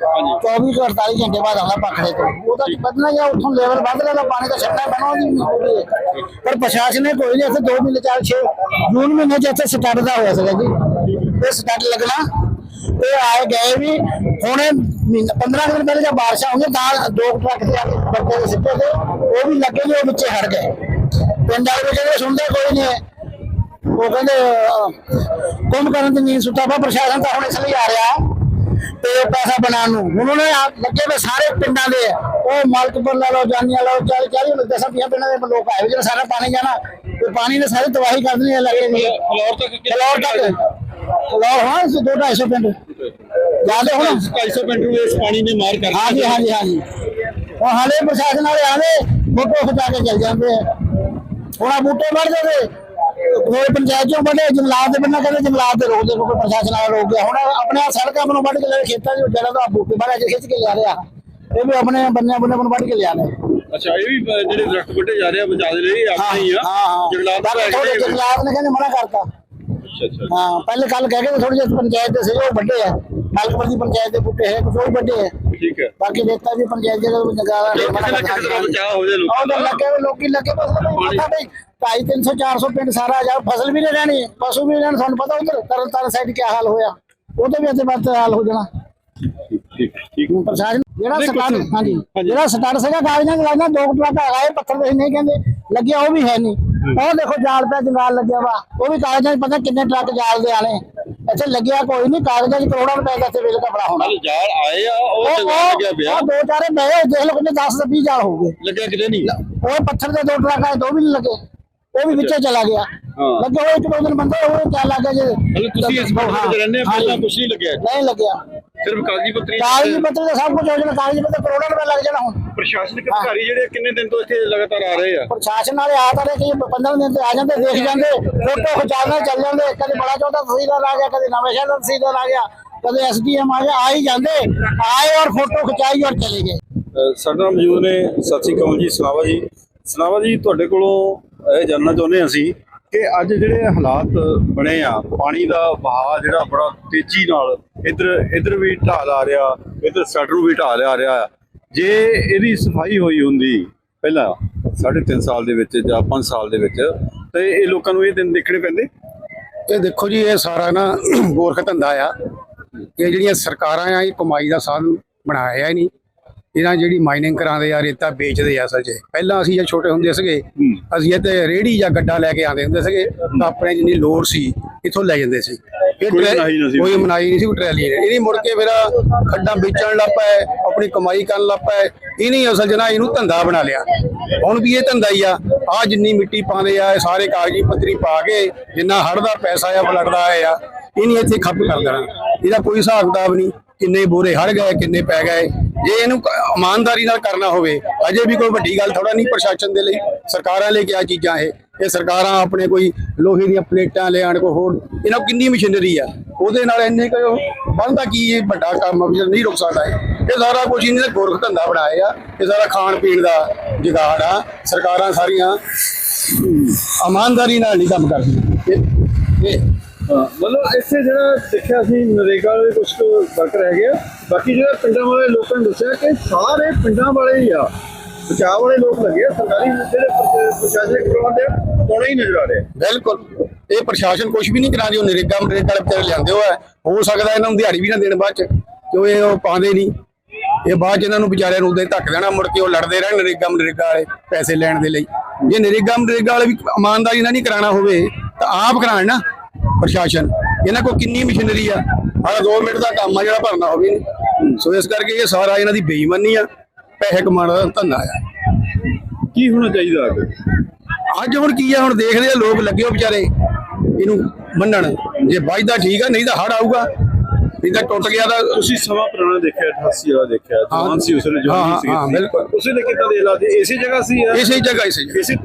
24 ਤੋਂ 48 ਘੰਟੇ ਬਾਅਦ ਆਉਂਦਾ ਪਖੜੇ ਤੋਂ। ਉਹ ਤਾਂ ਵਧਣਾ ਜਾਂ ਉੱਥੋਂ ਲੈਵਲ ਵੱਧ ਰਿਹਾ ਤਾਂ ਪਾਣੀ ਦਾ ਛੱਡਣਾ ਬਣਾਉਂਦੀ ਨਹੀਂ ਹੋ ਰਹੀ ਹੈ। ਪਰ ਪ੍ਰਸ਼ਾਸਨ ਨੇ ਕੋਈ ਨਹੀਂ ਇੱਥੇ 2 ਮਹੀਨੇ ਚਾਰ 6 ਜੂਨ ਮਹੀਨੇ ਚ ਇੱਥੇ ਸਟਾਰਟ ਦਾ ਹੋਇਆ ਸੀਗਾ ਜੀ। ਇਹ ਸਟਾਰਟ ਲੱਗਣਾ। ਇਹ ਆਏ ਗਏ ਵੀ ਹੁਣੇ ਮਹੀਨਾ 15 ਕੁ ਦਿਨ ਪਹਿਲੇ ਜਦ ਬਾਰਿਸ਼ਾਂ ਹੋਈਆਂ ਤਾਂ ਦੋ ਟਰੱਕ ਤੇ ਬੱਤੇ ਦੇ ਸਿੱਟੇ ਤੇ ਉਹ ਵੀ ਲੱਗੇ ਜੀ ਵਿੱਚੇ ਹਟ ਗਏ। ਪਿੰਡ ਵਾਲੇ ਵੀ ਕਹਿੰਦੇ ਸੁਣਦੇ ਕੋਈ ਨਹੀਂ ਉਹ ਕਹਿੰਦੇ ਕੁੰਭ ਕਰਨ ਦੀ ਨੀਂਦ ਸੁੱਤਾ ਪਿਆ ਪ੍ਰਸ਼ਾਸਨ ਤਾਂ ਹੁਣ ਇਸ ਲਈ ਆ ਰਿਹਾ ਤੇ ਪੈਸਾ ਬਣਾਉਣ ਨੂੰ। ਹੁਣ ਉਹਨੇ ਲੱਗੇ ਵੇ ਸਾਰੇ ਪਿੰਡਾਂ ਦੇ। ਉਹ ਮਲਕਪੁਰ ਲਾ ਲਓ ਜਾਨੀਆਂ ਲਾ ਲਓ ਚਾਲੀ ਚਾਲੀ ਨੂੰ ਦਸਾਂ ਪੰਜਾਹ ਪਿੰਡਾਂ ਦੇ ਲੋਕ ਆਏ ਵੀ ਜਿਹੜਾ ਸਾਰਾ ਪਾਣੀ ਜਾਣਾ ਤੇ ਪਾਣੀ ਨੇ ਸਾਰੀ ਤਬਾਹੀ ਕਰ ਦੇਣੀ ਲੱਗੇ ਫਲੋਰ ਤੱਕ ਫਲੋਰ ਤੱਕ। ਫਲੋਰ ਹਾਂ ਇਸ ਦੋ ਢਾਈ ਸੌ ਪਿੰਡ। ਜਾਂਦੇ ਹੁਣ 250 ਪਿੰਡ ਨੂੰ ਇਸ ਪਾਣੀ ਨੇ ਮਾਰ ਕਰ ਹਾਂਜੀ ਹਾਂਜੀ ਹਾਂਜੀ। ਉਹ ਹਾਲੇ ਪ੍ਰਸ਼ਾਸਨ ਵਾਲੇ ਆਵੇ ਫੋਟੋ ਖਿਚਾ ਕੇ ਚੱਲ ਜਾਂਦੇ ਆ। ਹੁਣ ਆ ਬੂਟੇ ਵੱਢਦੇ ਤੇ ਹੋਰ ਪੰਚਾਇਤ ਚੋਂ ਵੱਢੇ ਜੰਗਲਾਤ ਦੇ ਬੰਨਾ ਕਹਿੰਦੇ ਜੰਗਲਾਤ ਦੇ ਰੋਕ ਦੇ ਕੋਈ ਪ੍ਰਸ਼ਾਸਨ ਵਾਲਾ ਰੋਕ ਗਿਆ। ਹੁਣ ਆਪਣੇ ਸੜਕਾਂ ਨੂੰ ਵੱਢ ਕੇ ਲੈ ਖੇਤਾਂ 'ਚ ਜਿਹੜਾ ਤਾਂ ਬੂਟੇ ਵੱਢ ਕੇ ਖਿੱਚ ਕੇ ਲਿਆ ਰਿਹਾ। ਇਹ ਵੀ ਆਪਣੇ ਬੰਨਿਆਂ ਬੰਨਿਆਂ ਨੂੰ ਵੱਢ ਕੇ ਲਿਆ ਰਹੇ। ਅੱਛਾ ਇਹ ਵੀ ਜਿਹੜੇ ਦਰਖਤ ਵੱਢੇ ਜਾ ਰਹੇ ਆ ਬਚਾ ਦੇ ਲਈ ਆਪਣੇ ਹੀ ਆ। ਜੰਗਲਾਤ ਥੋੜੇ ਜਿਹੜੇ- ਜੰਗਲਾਤ ਨੇ ਕਹਿੰਦੇ ਮਨਾ ਕਰਤਾ। ਅੱਛਾ ਅੱਛਾ। ਹਾਂ ਪਹਿਲੇ ਕੱਲ ਕਹਿ ਕੇ ਥੋੜੇ ਜਿਹੇ ਪੰਚਾਇਤ ਦੇ ਸੀ ਉਹ ਵੱਡੇ ਆ। ਮਲਕਪੁਰ ਦੀ ਪੰਚਾਇਤ ਦੇ ਬੂਟੇ ਹੈ ਕੁਝ ਉਹ ਵੱਡੇ ਆ। ਠੀਕ ਹੈ। ਬਾਕੀ ਦੇਖਤਾ ਵੀ ਪੰਚਾਇਤ ਦੇ ਜਗਾਰਾ ਬਚਾਅ ਹੋ ਜਾਏ ਲੋਕਾਂ ਦਾ। ਲੱਗੇ ਲੋਕੀ ਲੱਗੇ ਬਸ ਪਤਾ ਬਈ 250 300 400 ਪਿੰਡ ਸਾਰਾ ਜਾ ਫਸਲ ਵੀ ਨਹੀਂ ਰਹਿਣੀ ਪਸ਼ੂ ਵੀ ਨਹੀਂ ਰਹਿਣ ਤੁਹਾਨੂੰ ਪਤਾ ਉਧਰ ਤਰਨ ਤਾਰਨ ਸਾਈਡ ਕੀ ਹਾਲ ਹੋਇਆ। ਉਹਦੇ ਵੀ ਇੱਥੇ ਬਾਤ ਹਾਲ ਹੋ ਜਾਣਾ। ਠੀਕ ਠੀਕ ਪ੍ਰਸ਼ਾਸਨ ਜਿਹੜਾ ਨਹੀਂ, ਸਟਾਰਟ ਹਾਂਜੀ। ਜਿਹੜਾ ਸਟਾਰਟ ਸੀਗਾ ਕਾਗਜ਼ਾਂ ਲੱਗਦਾ ਦੋ ਟਰੱਕ ਹੈਗਾ ਇਹ ਪੱਥਰ ਦੇ ਨਹੀਂ ਕਹਿੰਦੇ ਲੱਗਿਆ ਉਹ ਵੀ ਹੈ ਨਹੀਂ। ਉਹ ਦੇਖੋ ਜਾਲ ਪਿਆ ਜੰਗਾਲ ਲੱਗਿਆ ਵਾ। ਉਹ ਵੀ ਕਾਗਜ਼ਾਂ 'ਚ ਪਤਾ ਕਿੰਨੇ ਟਰੱਕ ਜਾਲ ਦੇ ਆਣੇ ਇੱਥੇ ਲੱਗਿਆ ਕੋਈ ਨਹੀਂ ਕਾਗਜ਼ਾਂ 'ਚ ਕਰੋੜਾਂ ਰੁਪਏ ਦਾ ਇੱਥੇ ਬਿੱਲ ਕਪੜਾ ਹੋਣਾ। ਨਾਲ ਜਾਲ ਆਏ ਆ ਉਹ ਤੇ ਲੱਗਿਆ ਪਿਆ। ਉਹ ਦੋ ਚਾਰੇ ਪਏ ਦੇਖ ਲਓ ਕਿੰਨੇ 10 20 ਜਾਲ ਹੋ ਗਏ। ਲੱਗਿਆ ਕਿਤੇ ਨਹੀਂ? ਉਹ ਪੱਥਰ ਦੇ ਦੋ ਟਰੱਕ ਆਏ ਦੋ ਵੀ ਨਹੀਂ ਲੱਗੇ। ਉਹ ਵੀ ਵਿੱਚੇ ਚਲਾ ਗਿਆ। ਲੱਗੇ ਹੋਏ ਇੱਕ ਦੋ ਦਿਨ ਬੰਦੇ ਉਹ ਕਿਆ ਲੱਗ ਜੇ। ਤੁਸੀਂ ਇਸ ਪਿੰਡ ਵਿੱਚ ਰਹਿੰਦੇ ਪਹਿਲਾਂ। ਕੁਝ ਨਹੀਂ ਲੱਗਿਆ। ਨਹੀਂ ਲੱਗਿਆ। ਸਿਰਫ ਕਾਗਜ਼ੀ ਪੱਤਰੀ ਕਾਗਜ਼ ਪੱਤਰ ਦਾ ਸਭ ਕੁਝ ਹੋ ਜਾਣਾ ਕਾਗਜ਼ ਪੱਤਰ ਕਰੋੜਾਂ ਰੁਪਏ ਲੱਗ ਜਾਣਾ ਹੁਣ। ਪ੍ਰਸ਼ਾਸਨਿਕ ਅਧਿਕਾਰੀ ਜਿਹੜੇ ਕਿੰਨੇ ਦਿਨ ਤੋਂ ਇੱਥੇ ਲਗਾਤਾਰ ਆ ਰਹੇ ਆ? ਪ੍ਰਸ਼ਾਸਨ ਵਾਲੇ ਆ ਤਾਂ ਰਹੇ ਕਿ 15 ਦਿਨ ਤੇ ਆ ਜਾਂਦੇ ਦੇਖ ਜਾਂਦੇ ਫੋਟੋ ਖਿਚਾਉਣਾ ਚੱਲ ਜਾਂਦੇ ਕਦੇ ਬੜਾ ਚੌਥਾ ਤਹਿਸੀਲਦਾਰ ਆ ਗਿਆ ਕਦੇ ਨਵੇਂ ਸ਼ਹਿਰ ਦਾ ਤਹਿਸੀਲਦਾਰ ਆ ਗਿਆ ਕਦੇ ਐਸਡੀਐਮ ਆ ਗਿਆ ਆ ਹੀ ਜਾਂਦੇ ਆਏ ਔਰ ਫੋਟੋ ਖਿਚਾਈ ਔਰ ਚਲੇ ਗਏ। ਸਾਡੇ ਮੌਜੂਦ ਨੇ ਸਤਿ ਸ਼੍ਰੀ ਅਕਾਲ ਜੀ ਸਨਾਵਾ ਜੀ। ਸਨਾਵਾ ਜੀ ਤੁਹਾਡੇ ਕੋਲੋਂ ਇਹ ਜਾਣਨਾ ਚਾਹੁੰਦੇ ਹਾਂ ਅਸੀਂ ਕਿ ਅੱਜ ਜਿਹੜੇ ਹਾਲਾਤ ਬਣੇ ਆ ਪਾਣੀ ਦਾ ਵਹਾਅ ਜਿਹੜਾ ਬੜਾ ਤੇਜ਼ੀ ਨਾਲ ਇੱਧਰ ਇੱਧਰ ਵੀ ਢਾਲ ਆ ਰਿਹਾ ਇੱਧਰ ਨੂੰ ਵੀ ਢਾਲ ਆ ਰਿਹਾ ਜੇ ਇਹਦੀ ਸਫ਼ਾਈ ਹੋਈ ਹੁੰਦੀ ਪਹਿਲਾਂ 3.5 ਸਾਲ ਦੇ ਵਿੱਚ ਜਾਂ 5 ਸਾਲ ਦੇ ਵਿੱਚ, ਤੇ ਇਹ ਲੋਕਾਂ ਨੂੰ ਇਹ ਦਿਨ ਦੇਖਣੇ ਪੈਂਦੇ? ਇਹ ਦੇਖੋ ਜੀ, ਇਹ ਸਾਰਾ ਨਾ ਗੋਰਖ ਧੰਦਾ ਆ। ਇਹ ਜਿਹੜੀਆਂ ਸਰਕਾਰਾਂ ਆ, ਇਹ ਕਮਾਈ ਦਾ ਸਾਧਨ ਬਣਾਇਆ ਹੀ ਨਹੀਂ। ਇਹਨਾਂ ਜਿਹੜੀ ਮਾਈਨਿੰਗ ਕਰਾਉਂਦੇ ਆ ਰੇਤਾ ਵੇਚਦੇ ਆ ਅਸਲ 'ਚ। ਪਹਿਲਾਂ ਅਸੀਂ ਜਦ ਛੋਟੇ ਹੁੰਦੇ ਸੀਗੇ ਅਸੀਂ ਇੱਥੇ ਰੇੜੀ ਜਾਂ ਗੱਡਾ ਲੈ ਕੇ ਆਉਂਦੇ ਹੁੰਦੇ ਸੀਗੇ ਤਾਂ ਆਪਣੇ ਜਿੰਨੀ ਲੋੜ ਸੀ ਇੱਥੋਂ ਲੈ ਜਾਂਦੇ ਸੀ। ਕੋਈ ਮਨਾਈ ਨਹੀਂ। ਸੀ ਕੋਈ ਟਰੈਲੀ ਇਹਨੀ ਮੁੜ ਕੇ ਫਿਰ ਖੱਡਾਂ ਵੇਚਣ ਲੱਗ ਪਏ ਆਪਣੀ ਕਮਾਈ ਕਰਨ ਲੱਗ ਪਏ। ਇਹਨੇ ਅਸਲ 'ਚ ਨਾ ਇਹਨੂੰ ਧੰਦਾ ਬਣਾ ਲਿਆ। ਹੁਣ ਵੀ ਇਹ ਧੰਦਾ ਹੀ ਆ। ਆ ਜਿੰਨੀ ਮਿੱਟੀ ਪਾਉਂਦੇ ਆ ਸਾਰੇ ਕਾਗਜ਼ੀ ਪੱਤਰੀ ਪਾ ਕੇ ਜਿੰਨਾ ਹੜ ਦਾ ਪੈਸਾ ਆ ਬਲੜਦਾ ਆ ਇਹਨੇ ਇੱਥੇ ਖੱਪ ਕਰ ਦੇਣਾ। ਇਹਦਾ ਕੋਈ ਹਿਸਾਬ ਕਿਤਾਬ ਨਹੀਂ। ਕਿੰਨੇ ਬੋਰੇ ਹੜ ਗਏ, ਕਿੰਨੇ ਪੈ ਗਏ। ਜੇ ਇਹਨੂੰ ਇਮਾਨਦਾਰੀ ਨਾਲ ਕਰਨਾ ਹੋਵੇ, ਅਜੇ ਵੀ ਕੋਈ ਵੱਡੀ ਗੱਲ ਥੋੜਾ ਨਹੀਂ ਪ੍ਰਸ਼ਾਸਨ ਦੇ ਲਈ। ਸਰਕਾਰਾਂ ਲਈ ਕਿਆ ਚੀਜ਼ਾਂ ਇਹ। ਇਹ ਸਰਕਾਰਾਂ ਆਪਣੇ ਕੋਈ ਲੋਹੇ ਦੀਆਂ ਪਲੇਟਾਂ ਲਿਆਣ ਕੋ ਹੋਰ। ਇਹਨਾਂ ਕਿੰਨੀ ਮਸ਼ੀਨਰੀ ਆ? ਉਹਦੇ ਨਾਲ ਇੰਨੇ ਕੁ ਬਣਦਾ ਕੀ ਇਹ ਵੱਡਾ ਕੰਮ ਆ ਨਹੀਂ ਰੁਕ ਸਕਦਾ ਇਹ? ਇਹ ਸਾਰਾ ਕੁਝ ਨੇ ਗੋਰਖ ਧੰਦਾ ਬਣਾਇਆ ਆ। ਇਹ ਸਾਰਾ ਖਾਣ ਪੀਣ ਦਾ ਜੁਗਾੜ ਆ। ਸਰਕਾਰਾਂ ਸਾਰੀਆਂ ਇਮਾਨਦਾਰੀ ਨਾਲ ਨਹੀਂ ਕੰਮ ਕਰਦੀਆਂ। ਇਹ। ਮਤਲਬ ਇੱਥੇ ਜਿਹੜਾ ਦੇਖਿਆ ਸੀ, ਨਰੇਗਾ ਦੇ ਕੁਝ ਵਰਕ ਰਹਿ ਗਿਆ। ਬਾਕੀ ਜਿਹੜਾ ਪਿੰਡਾਂ ਵਾਲੇ ਲੋਕਾਂ ਨੇ ਦੱਸਿਆ ਕਿ ਸਾਰੇ ਪਿੰਡਾਂ ਵਾਲੇ ਹੀ ਆ। ਬਚਾਅ ਵਾਲੇ ਲੋਕ ਲੱਗੇ ਸਰਕਾਰੀ ਜਿਹੜੇ ਪ੍ਰਸ਼ਾਸਨਿਕ ਪ੍ਰਬੰਧ ਆ ਕੋਣੇ ਹੀ ਨਜ਼ਰ ਆ ਰਹੇ ਬਿਲਕੁਲ। ਇਹ ਪ੍ਰਸ਼ਾਸਨ ਕੁਝ ਵੀ ਨਹੀਂ ਕਰਾ ਰਹੀ ਨਰੇਗਾ ਨਰੇਗਾ ਵਾਲੇ ਵਿਚਾਰੇ ਲਿਆਂਦੇ ਹੋਇਆ ਹੋ ਸਕਦਾ ਇਹਨਾਂ ਨੂੰ ਦਿਹਾੜੀ ਵੀ ਨਾ ਦੇਣ ਬਾਅਦ ਚ ਕਿਉਂ ਇਹ ਉਹ ਪਾਉਂਦੇ ਨਹੀਂ। ਇਹ ਬਾਅਦ ਚ ਇਹਨਾਂ ਨੂੰ ਵਿਚਾਰਿਆਂ ਨੂੰ ਉਦਾਂ ਹੀ ਧੱਕ ਦੇਣਾ, ਮੁੜ ਕੇ ਉਹ ਲੜਦੇ ਰਹਿਣ ਨਰੇਗਾ ਨਰੇਗਾ ਵਾਲੇ ਪੈਸੇ ਲੈਣ ਦੇ ਲਈ। ਜੇ ਨਰੇਗਾ ਨਰੇਗਾ ਵਾਲੇ ਵੀ ਇਮਾਨਦਾਰੀ ਨਾਲ ਨਹੀਂ ਕਰਾਉਣਾ ਹੋਵੇ, ਤਾਂ ਆਪ ਕਰਾਉਣ ਨਾ। ਪ੍ਰਸ਼ਾਸਨ। ਇਹਨਾਂ ਕੋਲ ਕਿੰਨੀ ਮਸ਼ੀਨਰੀ ਆ? ਆਹ 2 ਮਿੰਟ ਦਾ ਕੰਮ ਆ ਜਿਹੜਾ ਭਰਨਾ ਹੋਵੇ। ਸੋ ਇਸ ਕਰਕੇ ਇਹ ਸਾਰਾ ਇਹਨਾਂ ਦੀ ਬੇਈਮਾਨੀ ਆ ਪੈਸੇ ਕਮਾਉਣ ਦਾ ਧੰਦਾ ਆ। ਕੀ ਹੋਣਾ ਚਾਹੀਦਾ ਅੱਜ ਹੁਣ ਕੀ ਆ? ਹੁਣ ਦੇਖਦੇ ਆ ਲੋਕ ਲੱਗੇ ਹੋ ਵਿਚਾਰੇ। ਇਹਨੂੰ ਮੰਨਣ। ਜੇ ਵੱਜਦਾ ਠੀਕ ਆ ਨਹੀਂ ਤਾਂ ਹੜ ਆਊਗਾ। ਨਹੀਂ ਤਾਂ ਟੁੱਟ ਗਿਆ ਤਾਂ ਤੁਸੀਂ ਸਮਾਂ ਪੁਰਾਣਾ ਦੇਖਿਆ 88 ਵਾਲਾ ਦੇਖਿਆ ਜਵਾਨ ਸੀ ਉਸ ਹਾਂ, ਜਵਾਨੀ ਸੀ ਹਾਂ, ਬਿਲਕੁਲ। ਉਸ ਵੇਲੇ ਕਿੱਦਾਂ ਦੇ ਸੀ? ਇਸੇ ਜਗ੍ਹਾ ਸੀ ਯਾਰ ਇਸੇ ਜਗ੍ਹਾ ਇਸੇ ਜਗ੍ਹਾ ਇਸੇ-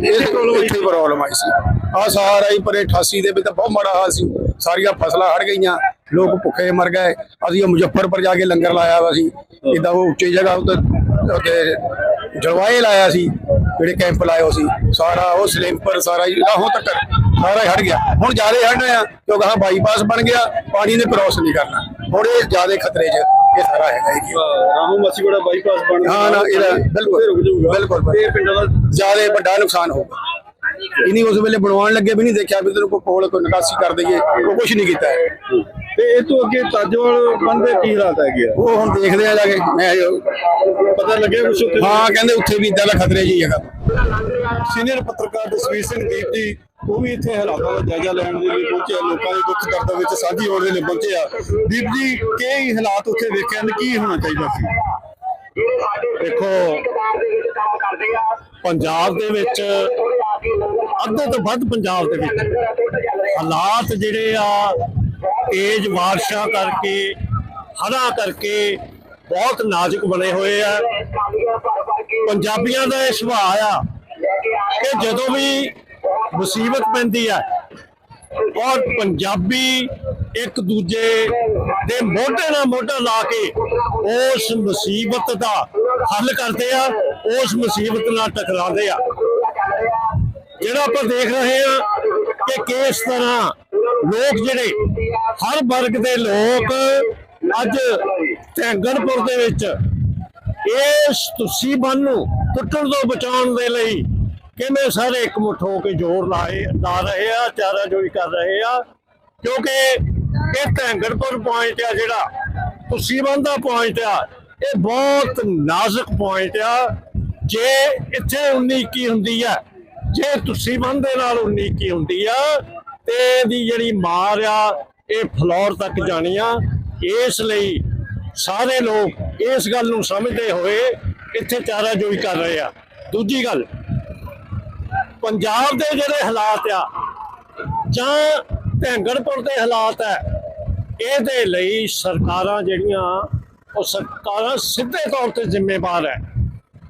ਆਈ ਸੀ। ਪ੍ਰੋਬਲਮ ਆਈ ਸੀ। ਆ ਸਾਰਾ ਹੀ ਪਰੇ 88 ਦੇ ਵਿੱਚ ਤਾਂ ਬਹੁਤ ਮਾੜਾ ਹਾਲ ਸੀ। ਸਾਰੀਆਂ ਫਸਲਾਂ ਹੜ ਗਈਆਂ ਲੋਕ ਭੁੱਖੇ ਮਰ ਗਏ। ਅਸੀਂ ਮੁਜ਼ੱਫਰਪੁਰ ਜਾ ਕੇ ਲੰਗਰ ਲਾਇਆ ਵਾ ਸੀ। ਇਦਾਂ ਉਹ ਉੱਚੀ ਜਗ੍ਹਾ ਉੱਤੇ ਜਲਵਾਏ ਲਾਇਆ ਸੀ ਜਿਹੜੇ ਕੈਂਪ ਹੋ ਸੀ। ਸਾਰਾ ਉਹ ਸਲੇਮਪਰ ਸਾਰਾ ਹੀ ਰਾਹੋਂ ਤੱਕ ਸਾਰਾ ਹੀ ਹੜ ਗਿਆ। ਹੁਣ ਜ਼ਿਆਦਾ ਹੜ ਰਿਹਾ ਕਿਉਂਕਿ ਹਾਂ ਬਾਈਪਾਸ ਬਣ ਗਿਆ ਪਾਣੀ ਨੇ ਕ੍ਰੋਸ ਨਹੀਂ ਕਰਨਾ। ਇਹ ਜ਼ਿਆਦਾ ਖਤਰੇ 'ਚ ਇਹ ਸਾਰਾ ਹੈਗਾ ਏਰੀਆ ਰਾਹੋਂ ਮਾਸੀਗੜਾ ਬਾਈਪਾਸ ਬਣ ਹਾਂ ਨਾ ਇਹਦਾ ਬਿਲਕੁਲ ਬਿਲਕੁਲ ਇਹ ਪਿੰਡਾਂ ਦਾ ਜ਼ਿਆਦਾ ਵੱਡਾ ਨੁਕਸਾਨ ਹੋਊਗਾ। ਇਨੀ ਉਸ ਵੇਲੇ ਬਣਵਾਉਣ ਲੱਗੇ ਵੀ ਨਹੀਂ ਦੇਖਿਆ ਵੀ ਤੈਨੂੰ ਕੋਈ ਕੋਲ ਕੋਈ ਨਿਕਾਸੀ ਕਰ ਦਈਏ ਉਹ ਕੁਝ ਨਹੀਂ ਕੀਤਾ ਹੈ। ਤੇ ਇਹ ਤੋਂ ਅੱਗੇ ਤਾਜਵਾਲ ਬੰਦੇ ਕੀ ਹਾਲਾਤ ਹੈਗੇ ਆ? ਉਹ ਹੁਣ ਦੇਖਦੇ ਆ ਜਾ ਕੇ ਮੈਂ ਪਤਾ ਲੱਗਿਆ ਕੁਛ ਉੱਥੇ? ਹਾਂ ਕਹਿੰਦੇ ਉੱਥੇ ਵੀ ਇਦਾਂ ਦਾ ਖਤਰੇ ਜੀ ਹੈਗਾ। ਸੀਨੀਅਰ ਪੱਤਰਕਾਰ ਜਸਵੀਰ ਸਿੰਘ ਦੀਪ ਜੀ, ਉਹ ਵੀ ਇੱਥੇ ਹਾਲਾਤਾਂ ਦਾ ਜਾਇਜ਼ਾ ਲੈਣ ਦੇ ਲਈ ਪਹੁੰਚੇ ਆ, ਲੋਕਾਂ ਦੇ ਦੁੱਖ ਦਰਦ ਵਿੱਚ ਸਾਂਝੀ ਹੋਣ ਦੇ ਲਈ ਪਹੁੰਚੇ ਆ। ਦੀਪ ਜੀ ਕੀ ਹਾਲਾਤ ਉੱਥੇ ਵੇਖਿਆ ਨੇ ਕੀ ਹੋਣਾ ਚਾਹੀਦਾ ਸੀ? ਦੇਖੋ, ਪੰਜਾਬ ਦੇ ਵਿੱਚ ਅੱਧੇ ਤੋਂ ਵੱਧ ਪੰਜਾਬ ਦੇ ਵਿੱਚ ਹਾਲਾਤ ਜਿਹੜੇ ਆ, ਤੇਜ਼ ਬਾਰਿਸ਼ਾਂ ਕਰਕੇ, ਹੜ੍ਹਾਂ ਕਰਕੇ ਬਹੁਤ ਨਾਜ਼ੁਕ ਬਣੇ ਹੋਏ ਆ। ਪੰਜਾਬੀਆਂ ਦਾ ਇਹ ਸੁਭਾਅ ਆ ਕਿ ਜਦੋਂ ਵੀ ਮੁਸੀਬਤ ਪੈਂਦੀ ਆ ਔਰ ਪੰਜਾਬੀ ਇੱਕ ਦੂਜੇ ਦੇ ਮੋਢੇ ਨਾਲ ਮੋਢਾ ਲਾ ਕੇ ਉਸ ਮੁਸੀਬਤ ਦਾ ਹੱਲ ਕਰਦੇ ਆ, ਉਸ ਮੁਸੀਬਤ ਨਾਲ ਟਕਰਾਉਂਦੇ ਆ। ਜਿਹੜਾ ਆਪਾਂ ਦੇਖ ਰਹੇ ਆ ਕਿ ਕਿਸ ਤਰ੍ਹਾਂ ਲੋਕ ਜਿਹੜੇ, ਹਰ ਵਰਗ ਦੇ ਲੋਕ ਅੱਜ ਧੈਂਗੜਪੁਰ ਦੇ ਵਿੱਚ ਇਸ ਤੁਸੀਂ ਬੰਨ ਨੂੰ ਟੁੱਟਣ ਤੋਂ ਬਚਾਉਣ ਦੇ ਲਈ ਕਿਵੇਂ ਸਾਰੇ ਇਕਮੁੱਠ ਹੋ ਕੇ ਜ਼ੋਰ ਲਾਏ, ਲਾ ਰਹੇ ਆ, ਚਾਰਾ ਜੋਈ ਕਰ ਰਹੇ ਆ? ਕਿਉਂਕਿ ਇਹ ਧੈਂਗੜਪੁਰ ਪੁਆਇੰਟ ਆ ਜਿਹੜਾ ਤੁਸੀਂ ਦਾ ਪੁਆਇੰਟ ਆ, ਇਹ ਬਹੁਤ ਨਾਜ਼ੁਕ ਪੁਆਇੰਟ ਆ। ਜੇ ਇੱਥੇ 19 ਕੀ ਹੁੰਦੀ ਆ, ਜੇ ਤੁਸੀਂ ਦੇ ਨਾਲ 19 ਕੀ ਹੁੰਦੀ ਆ, ਤੇ ਇਹਦੀ ਜਿਹੜੀ ਮਾਰ ਆ, ਇਹ ਫਲੋਰ ਤੱਕ ਜਾਣੀ ਆ। ਇਸ ਲਈ ਸਾਰੇ ਲੋਕ ਇਸ ਗੱਲ ਨੂੰ ਸਮਝਦੇ ਹੋਏ ਇੱਥੇ ਚਾਰਾ ਜੋਈ ਕਰ ਰਹੇ ਆ। ਦੂਜੀ ਗੱਲ, ਪੰਜਾਬ ਦੇ ਜਿਹੜੇ ਹਾਲਾਤ ਆ, ਜਾਂ ਢੈਂਗੜਪੁਰ ਦੇ ਹਾਲਾਤ ਆ, ਇਹਦੇ ਲਈ ਸਰਕਾਰਾਂ ਜਿਹੜੀਆਂ, ਉਹ ਸਰਕਾਰਾਂ ਸਿੱਧੇ ਤੌਰ ਤੇ ਜ਼ਿੰਮੇਵਾਰ ਹੈ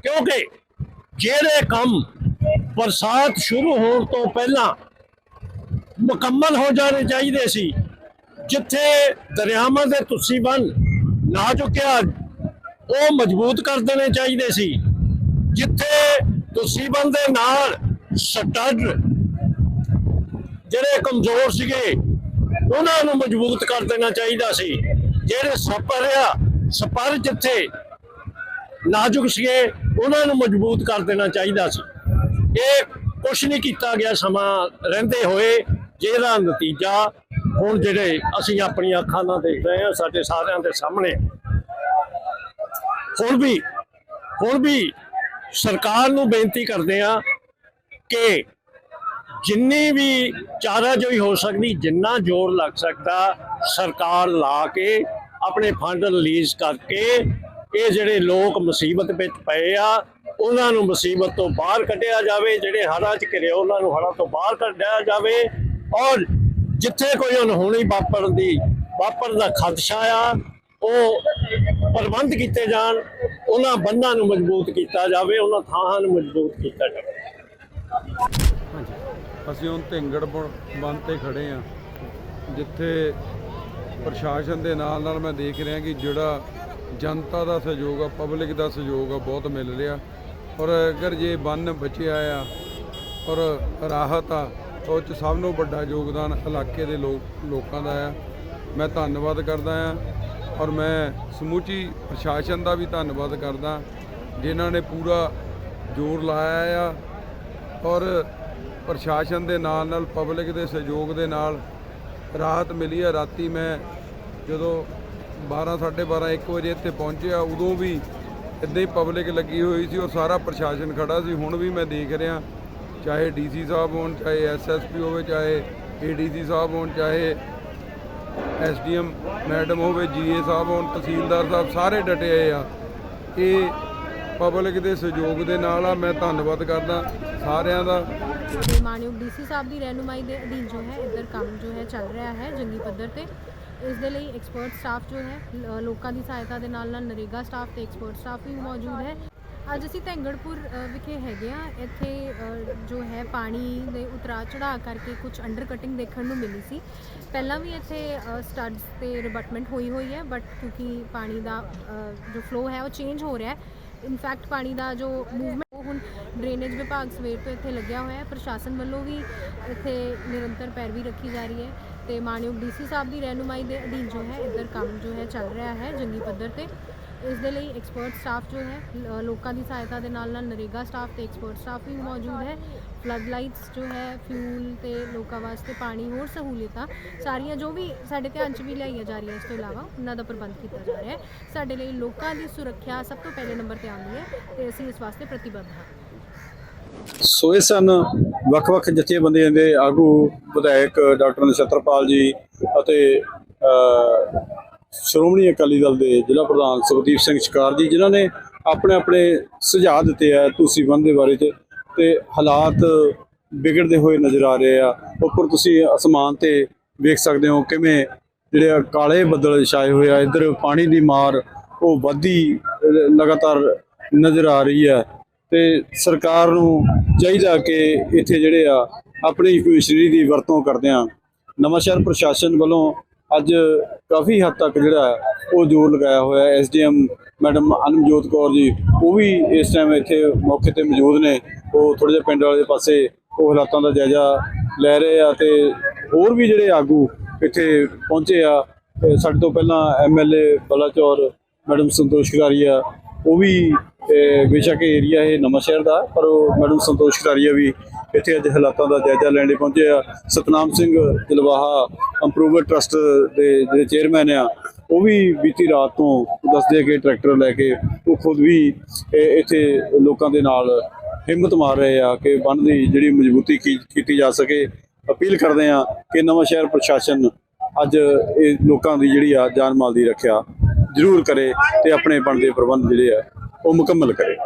ਕਿਉਂਕਿ ਜਿਹੜੇ ਕੰਮ ਬਰਸਾਤ ਸ਼ੁਰੂ ਹੋਣ ਤੋਂ ਪਹਿਲਾਂ ਮੁਕੰਮਲ ਹੋ ਜਾਣੇ ਚਾਹੀਦੇ ਸੀ, ਜਿੱਥੇ ਦਰਿਆਵਾਂ ਦੇ ਤੁਸੀਂ ਬੰਨ ਨਾ ਚੁੱਕਿਆ, ਉਹ ਮਜ਼ਬੂਤ ਕਰ ਦੇਣੇ ਚਾਹੀਦੇ ਸੀ। ਜਿੱਥੇ ਤੁਸੀਂ ਦੇ ਨਾਲ ਸਟੱਡ ਜਿਹੜੇ ਕਮਜ਼ੋਰ ਸੀਗੇ, ਉਹਨਾਂ ਨੂੰ ਮਜ਼ਬੂਤ ਕਰ ਦੇਣਾ ਚਾਹੀਦਾ ਸੀ। ਜਿਹੜੇ ਸਪਰ ਆ ਸਪਰ ਜਿੱਥੇ ਨਾਜ਼ੁਕ ਸੀਗੇ, ਉਹਨਾਂ ਨੂੰ ਮਜ਼ਬੂਤ ਕਰ ਦੇਣਾ ਚਾਹੀਦਾ ਸੀ। ਇਹ ਕੁਛ ਨਹੀਂ ਕੀਤਾ ਗਿਆ, ਸਮਾਂ ਰਹਿੰਦੇ ਹੋਏ ਜਿਹਦਾ ਨਤੀਜਾ ਹੁਣ ਜਿਹੜੇ ਅਸੀਂ ਆਪਣੀਆਂ ਅੱਖਾਂ ਨਾਲ ਦੇਖ ਰਹੇ ਹਾਂ ਸਾਡੇ ਸਾਰਿਆਂ ਦੇ ਸਾਹਮਣੇ, ਹੁਣ ਵੀ ਹੁਣ ਵੀ ਸਰਕਾਰ ਨੂੰ ਬੇਨਤੀ ਕਰਦੇ ਆ ਕਿ ਜਿੰਨੀ ਵੀ ਚਾਰਾਜੋਈ ਹੋ ਸਕਦੀ, ਜਿੰਨਾ ਜ਼ੋਰ ਲੱਗ ਸਕਦਾ, ਸਰਕਾਰ ਲਾ ਕੇ ਆਪਣੇ ਫੰਡ ਰਿਲੀਜ਼ ਕਰਕੇ ਇਹ ਜਿਹੜੇ ਲੋਕ ਮੁਸੀਬਤ ਵਿੱਚ ਪਏ ਆ, ਉਹਨਾਂ ਨੂੰ ਮੁਸੀਬਤ ਤੋਂ ਬਾਹਰ ਕੱਢਿਆ ਜਾਵੇ, ਜਿਹੜੇ ਹੜ੍ਹਾਂ 'ਚ ਘਿਰੇ ਉਹਨਾਂ ਨੂੰ ਹੜ੍ਹਾਂ ਤੋਂ ਬਾਹਰ ਕੱਢਿਆ ਜਾਵੇ ਔਰ ਜਿੱਥੇ ਕੋਈ ਅਨਹੋਣੀ ਵਾਪਰਨ ਦੀ ਵਾਪਰਨ ਦਾ ਖਦਸ਼ਾ ਆ, ਉਹ ਪ੍ਰਬੰਧ ਕੀਤੇ ਜਾਣ, ਉਹਨਾਂ ਬੰਦਾਂ ਨੂੰ ਮਜ਼ਬੂਤ ਕੀਤਾ ਜਾਵੇ, ਉਹਨਾਂ ਥਾਂ ਨੂੰ ਮਜ਼ਬੂਤ ਕੀਤਾ ਜਾਵੇ। ਅਸੀਂ ਹੁਣ ਢਿੰਗੜ ਬਣ- ਬੰਨ ਤੇ ਖੜੇ ਆ। ਜਿੱਥੇ ਪ੍ਰਸ਼ਾਸਨ ਦੇ ਨਾਲ ਨਾਲ ਮੈਂ ਦੇਖ ਰਿਹਾ ਕਿ ਜਿਹੜਾ ਜਨਤਾ ਦਾ ਸਹਿਯੋਗ ਆ, ਪਬਲਿਕ ਦਾ ਸਹਿਯੋਗ ਆ, ਬਹੁਤ ਮਿਲ ਰਿਹਾ। ਔਰ ਅਗਰ ਜੇ ਬੰਨ ਬਚਿਆ ਆ, ਔਰ ਰਾਹਤ ਆ ਉਹ ਚ ਸਭ ਨੂੰ ਵੱਡਾ ਯੋਗਦਾਨ ਇਲਾਕੇ ਦੇ ਲੋਕ, ਲੋਕਾਂ ਦਾ ਆ। ਮੈਂ ਧੰਨਵਾਦ ਕਰਦਾ ਆ ਔਰ ਮੈਂ ਸਮੁੱਚੀ ਪ੍ਰਸ਼ਾਸਨ ਦਾ ਵੀ ਧੰਨਵਾਦ ਕਰਦਾ, ਜਿਨ੍ਹਾਂ ਨੇ ਪੂਰਾ ਜ਼ੋਰ ਲਾਇਆ ਆ ਔਰ ਪ੍ਰਸ਼ਾਸਨ ਦੇ ਨਾਲ ਨਾਲ ਪਬਲਿਕ ਦੇ ਸਹਿਯੋਗ ਦੇ ਨਾਲ ਰਾਹਤ ਮਿਲੀ ਆ। ਰਾਤੀ ਮੈਂ ਜਦੋਂ 12 12:30 1 ਵਜੇ ਇੱਥੇ ਪਹੁੰਚਿਆ, ਉਦੋਂ ਵੀ ਇੱਦਾਂ ਹੀ ਪਬਲਿਕ ਲੱਗੀ ਹੋਈ ਸੀ ਔਰ ਸਾਰਾ ਪ੍ਰਸ਼ਾਸਨ ਖੜਾ ਸੀ। ਹੁਣ ਵੀ ਮੈਂ ਦੇਖ ਰਿਹਾ ਚਾਹੇ ਡੀਸੀ ਸਾਹਿਬ ਹੋਣ, ਚਾਹੇ ਐਸਐਸਪੀ ਹੋਵੇ, ਚਾਹੇ ਏਡੀਸੀ ਸਾਹਿਬ ਹੋਣ, ਚਾਹੇ ਐਸਡੀਐਮ ਮੈਡਮ ਹੋਵੇ ਜੀਏ ਸਾਹਿਬ ਹੋਣ, ਤਹਿਸੀਲਦਾਰ ਸਾਹਿਬ ਸਾਰੇ ਡਟੇ ਹੋਏ ਆ। ਇਹ ਪਬਲਿਕ ਦੇ ਸਹਿਯੋਗ ਦੇ ਨਾਲ ਆ, ਮੈਂ ਧੰਨਵਾਦ ਕਰਦਾ ਸਾਰਿਆਂ ਦਾ। ਤੇ ਮਾਨਯੋਗ ਡੀਸੀ ਸਾਹਿਬ ਦੀ ਰਹਿਨੁਮਾਈ ਦੇ ਅਧੀਨ ਜੋ ਹੈ, ਇੱਧਰ ਕੰਮ ਜੋ ਹੈ, ਚੱਲ ਰਿਹਾ ਹੈ ਜੰਗੀ ਪੱਧਰ ਤੇ। ਇਸ ਦੇ ਲਈ ਐਕਸਪਰਟ ਸਟਾਫ ਜੋ ਹੈ ਲੋਕਾਂ ਦੀ ਸਹਾਇਤਾ ਦੇ ਨਾਲ ਨਾਲ ਨਰੇਗਾ ਸਟਾਫ ਤੇ ਐਕਸਪਰਟ ਸਟਾਫ ਵੀ ਮੌਜੂਦ ਹੈ। ਅੱਜ ਅਸੀਂ ਧੈਂਗੜਪੁਰ ਵਿਖੇ ਹੈਗੇ ਆ ਇੱਥੇ ਜੋ ਹੈ ਪਾਣੀ ਦੇ ਉਤਰਾਅ ਚੜਾਅ ਕਰਕੇ ਕੁਝ ਅੰਡਰ ਕਟਿੰਗ ਦੇਖਣ ਨੂੰ ਮਿਲੀ ਸੀ। ਪਹਿਲਾਂ ਵੀ ਇੱਥੇ ਸਟੱਡਸ ਤੇ ਰਿਬਟਮੈਂਟ ਹੋਈ ਹੋਈ ਹੈ ਬਟ ਕਿਉਂਕਿ ਪਾਣੀ ਦਾ ਜੋ ਫਲੋ ਹੈ ਉਹ ਚੇਂਜ ਹੋ ਰਿਹਾ ਹੈ। ਇਨਫੈਕਟ ਪਾਣੀ ਦਾ ਜੋ ਮੂਵਮੈਂਟ ਉਹ ਹੁਣ ਡਰੇਨੇਜ ਵਿਭਾਗ ਸਵੇਰ ਤੋਂ ਇੱਥੇ ਲੱਗਿਆ ਹੋਇਆ ਹੈ। ਪ੍ਰਸ਼ਾਸਨ ਵੱਲੋਂ ਵੀ ਇੱਥੇ ਨਿਰੰਤਰ ਪੈਰਵੀ ਰੱਖੀ ਜਾ ਰਹੀ ਹੈ ਤੇ ਮਾਨਯੋਗ ਡੀਸੀ ਸਾਹਿਬ ਦੀ ਰਹਿਨੁਮਾਈ ਦੇ ਅਧੀਨ ਜੋ ਹੈ, ਇੱਧਰ ਕੰਮ ਜੋ ਹੈ ਚੱਲ ਰਿਹਾ ਹੈ ਜੰਗੀ ਪੱਧਰ ਤੇ। ਇਸ ਦੇ ਲਈ ਐਕਸਪਰਟ ਸਟਾਫ ਜੋ ਹੈ ਲੋਕਾਂ ਦੀ ਸਹਾਇਤਾ ਦੇ ਨਾਲ ਨਾਲ ਨਰੇਗਾ ਸਟਾਫ ਤੇ ਐਕਸਪਰਟ ਸਟਾਫ ਵੀ ਮੌਜੂਦ ਹੈ। ਫਲੱਡ ਲਾਈਟਸ ਜੋ ਹੈ ਫਿਊਲ ਤੇ ਲੋਕਾਂ ਵਾਸਤੇ ਪਾਣੀ, ਹੋਰ ਸਹੂਲਤਾਂ, ਸਾਰੀਆਂ ਜੋ ਵੀ ਸਾਡੇ ਧਿਆਨ 'ਚ ਵੀ ਲਿਆਈਆਂ ਜਾ ਰਹੀਆਂ ਇਸ ਤੋਂ ਇਲਾਵਾ, ਉਹਨਾਂ ਦਾ ਪ੍ਰਬੰਧ ਕੀਤਾ ਜਾ ਰਿਹਾ ਹੈ। ਸਾਡੇ ਲਈ ਲੋਕਾਂ ਦੀ ਸੁਰੱਖਿਆ ਸਭ ਤੋਂ ਪਹਿਲੇ ਨੰਬਰ ਤੇ ਆਉਂਦੀ ਹੈ ਤੇ ਅਸੀਂ ਇਸ ਵਾਸਤੇ ਪ੍ਰਤੀਬੱਧ ਹਾਂ। ਸੋ ਇਹ ਸਨ ਵੱਖ-ਵੱਖ ਜਥੇਬੰਦੀਆਂ ਦੇ ਆਗੂ ਵਿਧਾਇਕ ਡਾਕਟਰ ਨਛੱਤਰਪਾਲ ਜੀ ਅਤੇ ਸ਼੍ਰੋਮਣੀ ਅਕਾਲੀ ਦਲ ਦੇ ਜ਼ਿਲ੍ਹਾ ਪ੍ਰਧਾਨ ਸੁਖਦੀਪ ਸਿੰਘ ਸ਼ਿਕਾਰ ਜੀ ਜਿਨ੍ਹਾਂ ਨੇ ਆਪਣੇ ਆਪਣੇ ਸੁਝਾਅ ਦਿੱਤੇ ਆ ਤੁਸੀਂ ਬੰਦ ਦੇ ਬਾਰੇ ਚ ਤੇ ਹਾਲਾਤ ਵਿਗੜਦੇ ਹੋਏ ਨਜ਼ਰ ਆ ਰਹੇ ਆ। ਉੱਪਰ ਤੁਸੀਂ ਅਸਮਾਨ ਤੇ ਵੇਖ ਸਕਦੇ ਹੋ ਕਿਵੇਂ ਜਿਹੜੇ ਆ ਕਾਲੇ ਬੱਦਲ ਛਾਏ ਹੋਏ ਆ ਇੱਧਰ ਪਾਣੀ ਦੀ ਮਾਰ ਉਹ ਵੱਧਦੀ ਅ, ਲਗਾਤਾਰ ਨਜ਼ਰ ਆ ਰਹੀ ਹੈ ਤੇ ਸਰਕਾਰ ਨੂੰ ਚਾਹੀਦਾ ਕਿ ਇੱਥੇ ਜਿਹੜੇ ਆ ਆਪਣੀ ਮਸ਼ੀਨਰੀ ਦੀ ਵਰਤੋਂ ਕਰਦੇ ਆ। ਨਵਾਂਸ਼ਹਿਰ ਪ੍ਰਸ਼ਾਸਨ ਵੱਲੋਂ ਅੱਜ ਕਾਫੀ ਹੱਦ ਤੱਕ ਜਿਹੜਾ ਉਹ ਜ਼ੋਰ ਲਗਾਇਆ ਹੋਇਆ ਹੈ। ਐਸਡੀਐਮ ਮੈਡਮ ਅਨਮਜੋਤ ਕੌਰ ਜੀ, ਉਹ ਵੀ ਇਸ ਟਾਈਮ ਇੱਥੇ ਮੌਕੇ ਤੇ ਮੌਜੂਦ ਨੇ। ਉਹ ਥੋੜੇ ਜਿਹੇ ਪਿੰਡ ਵਾਲੇ ਪਾਸੇ ਉਹ ਹਾਲਾਤਾਂ ਦਾ ਜਾਇਜ਼ਾ ਲੈ ਰਹੇ ਆ ਤੇ ਹੋਰ ਵੀ ਜਿਹੜੇ ਆਗੂ ਇੱਥੇ ਪਹੁੰਚੇ ਆ। ਸਾਡੇ ਤੋਂ ਪਹਿਲਾਂ ਐਮਐਲਏ ਬਲਾਚੌਰ ਮੈਡਮ ਸੰਤੋਸ਼ ਖਿਡਾਰੀਆ ਉਹ ਵੀ ਬੇਸ਼ੱਕ ਏਰੀਆ ਇਹ ਨਵਾਂ ਸ਼ਹਿਰ ਦਾ, ਪਰ ਉਹ ਮੈਡਮ ਸੰਤੋਸ਼ ਖਿਡਾਰੀਆ ਵੀ ਇੱਥੇ ਅੱਜ ਹਾਲਾਤਾਂ ਦਾ ਜਾਇਜ਼ਾ ਲੈਣ ਲਈ ਪਹੁੰਚੇ ਆ। ਸਤਨਾਮ ਸਿੰਘ ਜਲਵਾਹਾ ਇੰਪਰੂਵਰ ਟਰਸਟ ਦੇ ਜਿਹੜੇ ਚੇਅਰਮੈਨ ਆ, ਉਹ ਵੀ ਬੀਤੀ ਰਾਤ ਤੋਂ ਦੱਸਦੇ ਕਿ ਟਰੈਕਟਰ ਲੈ ਕੇ ਉਹ ਖੁਦ ਵੀ ਇੱਥੇ ਲੋਕਾਂ ਦੇ ਨਾਲ ਹਿੰਮਤ ਮਾਰ ਰਹੇ ਆ ਕਿ ਬੰਨ ਦੀ ਜਿਹੜੀ ਮਜ਼ਬੂਤੀ ਕੀ- ਕੀਤੀ ਜਾ ਸਕੇ। ਅਪੀਲ ਕਰਦੇ ਆ ਕਿ ਨਵਾਂ ਸ਼ਹਿਰ ਪ੍ਰਸ਼ਾਸਨ ਅੱਜ ਇਹ ਲੋਕਾਂ ਦੀ ਜਿਹੜੀ ਆ ਜਾਨ ਮਾਲ ਦੀ ਰੱਖਿਆ ਜ਼ਰੂਰ ਕਰੇ ਤੇ ਆਪਣੇ ਬਣਦੇ ਪ੍ਰਬੰਧ ਜਿਹੜੇ ਆ ਉਹ ਮੁਕੰਮਲ ਕਰੇ।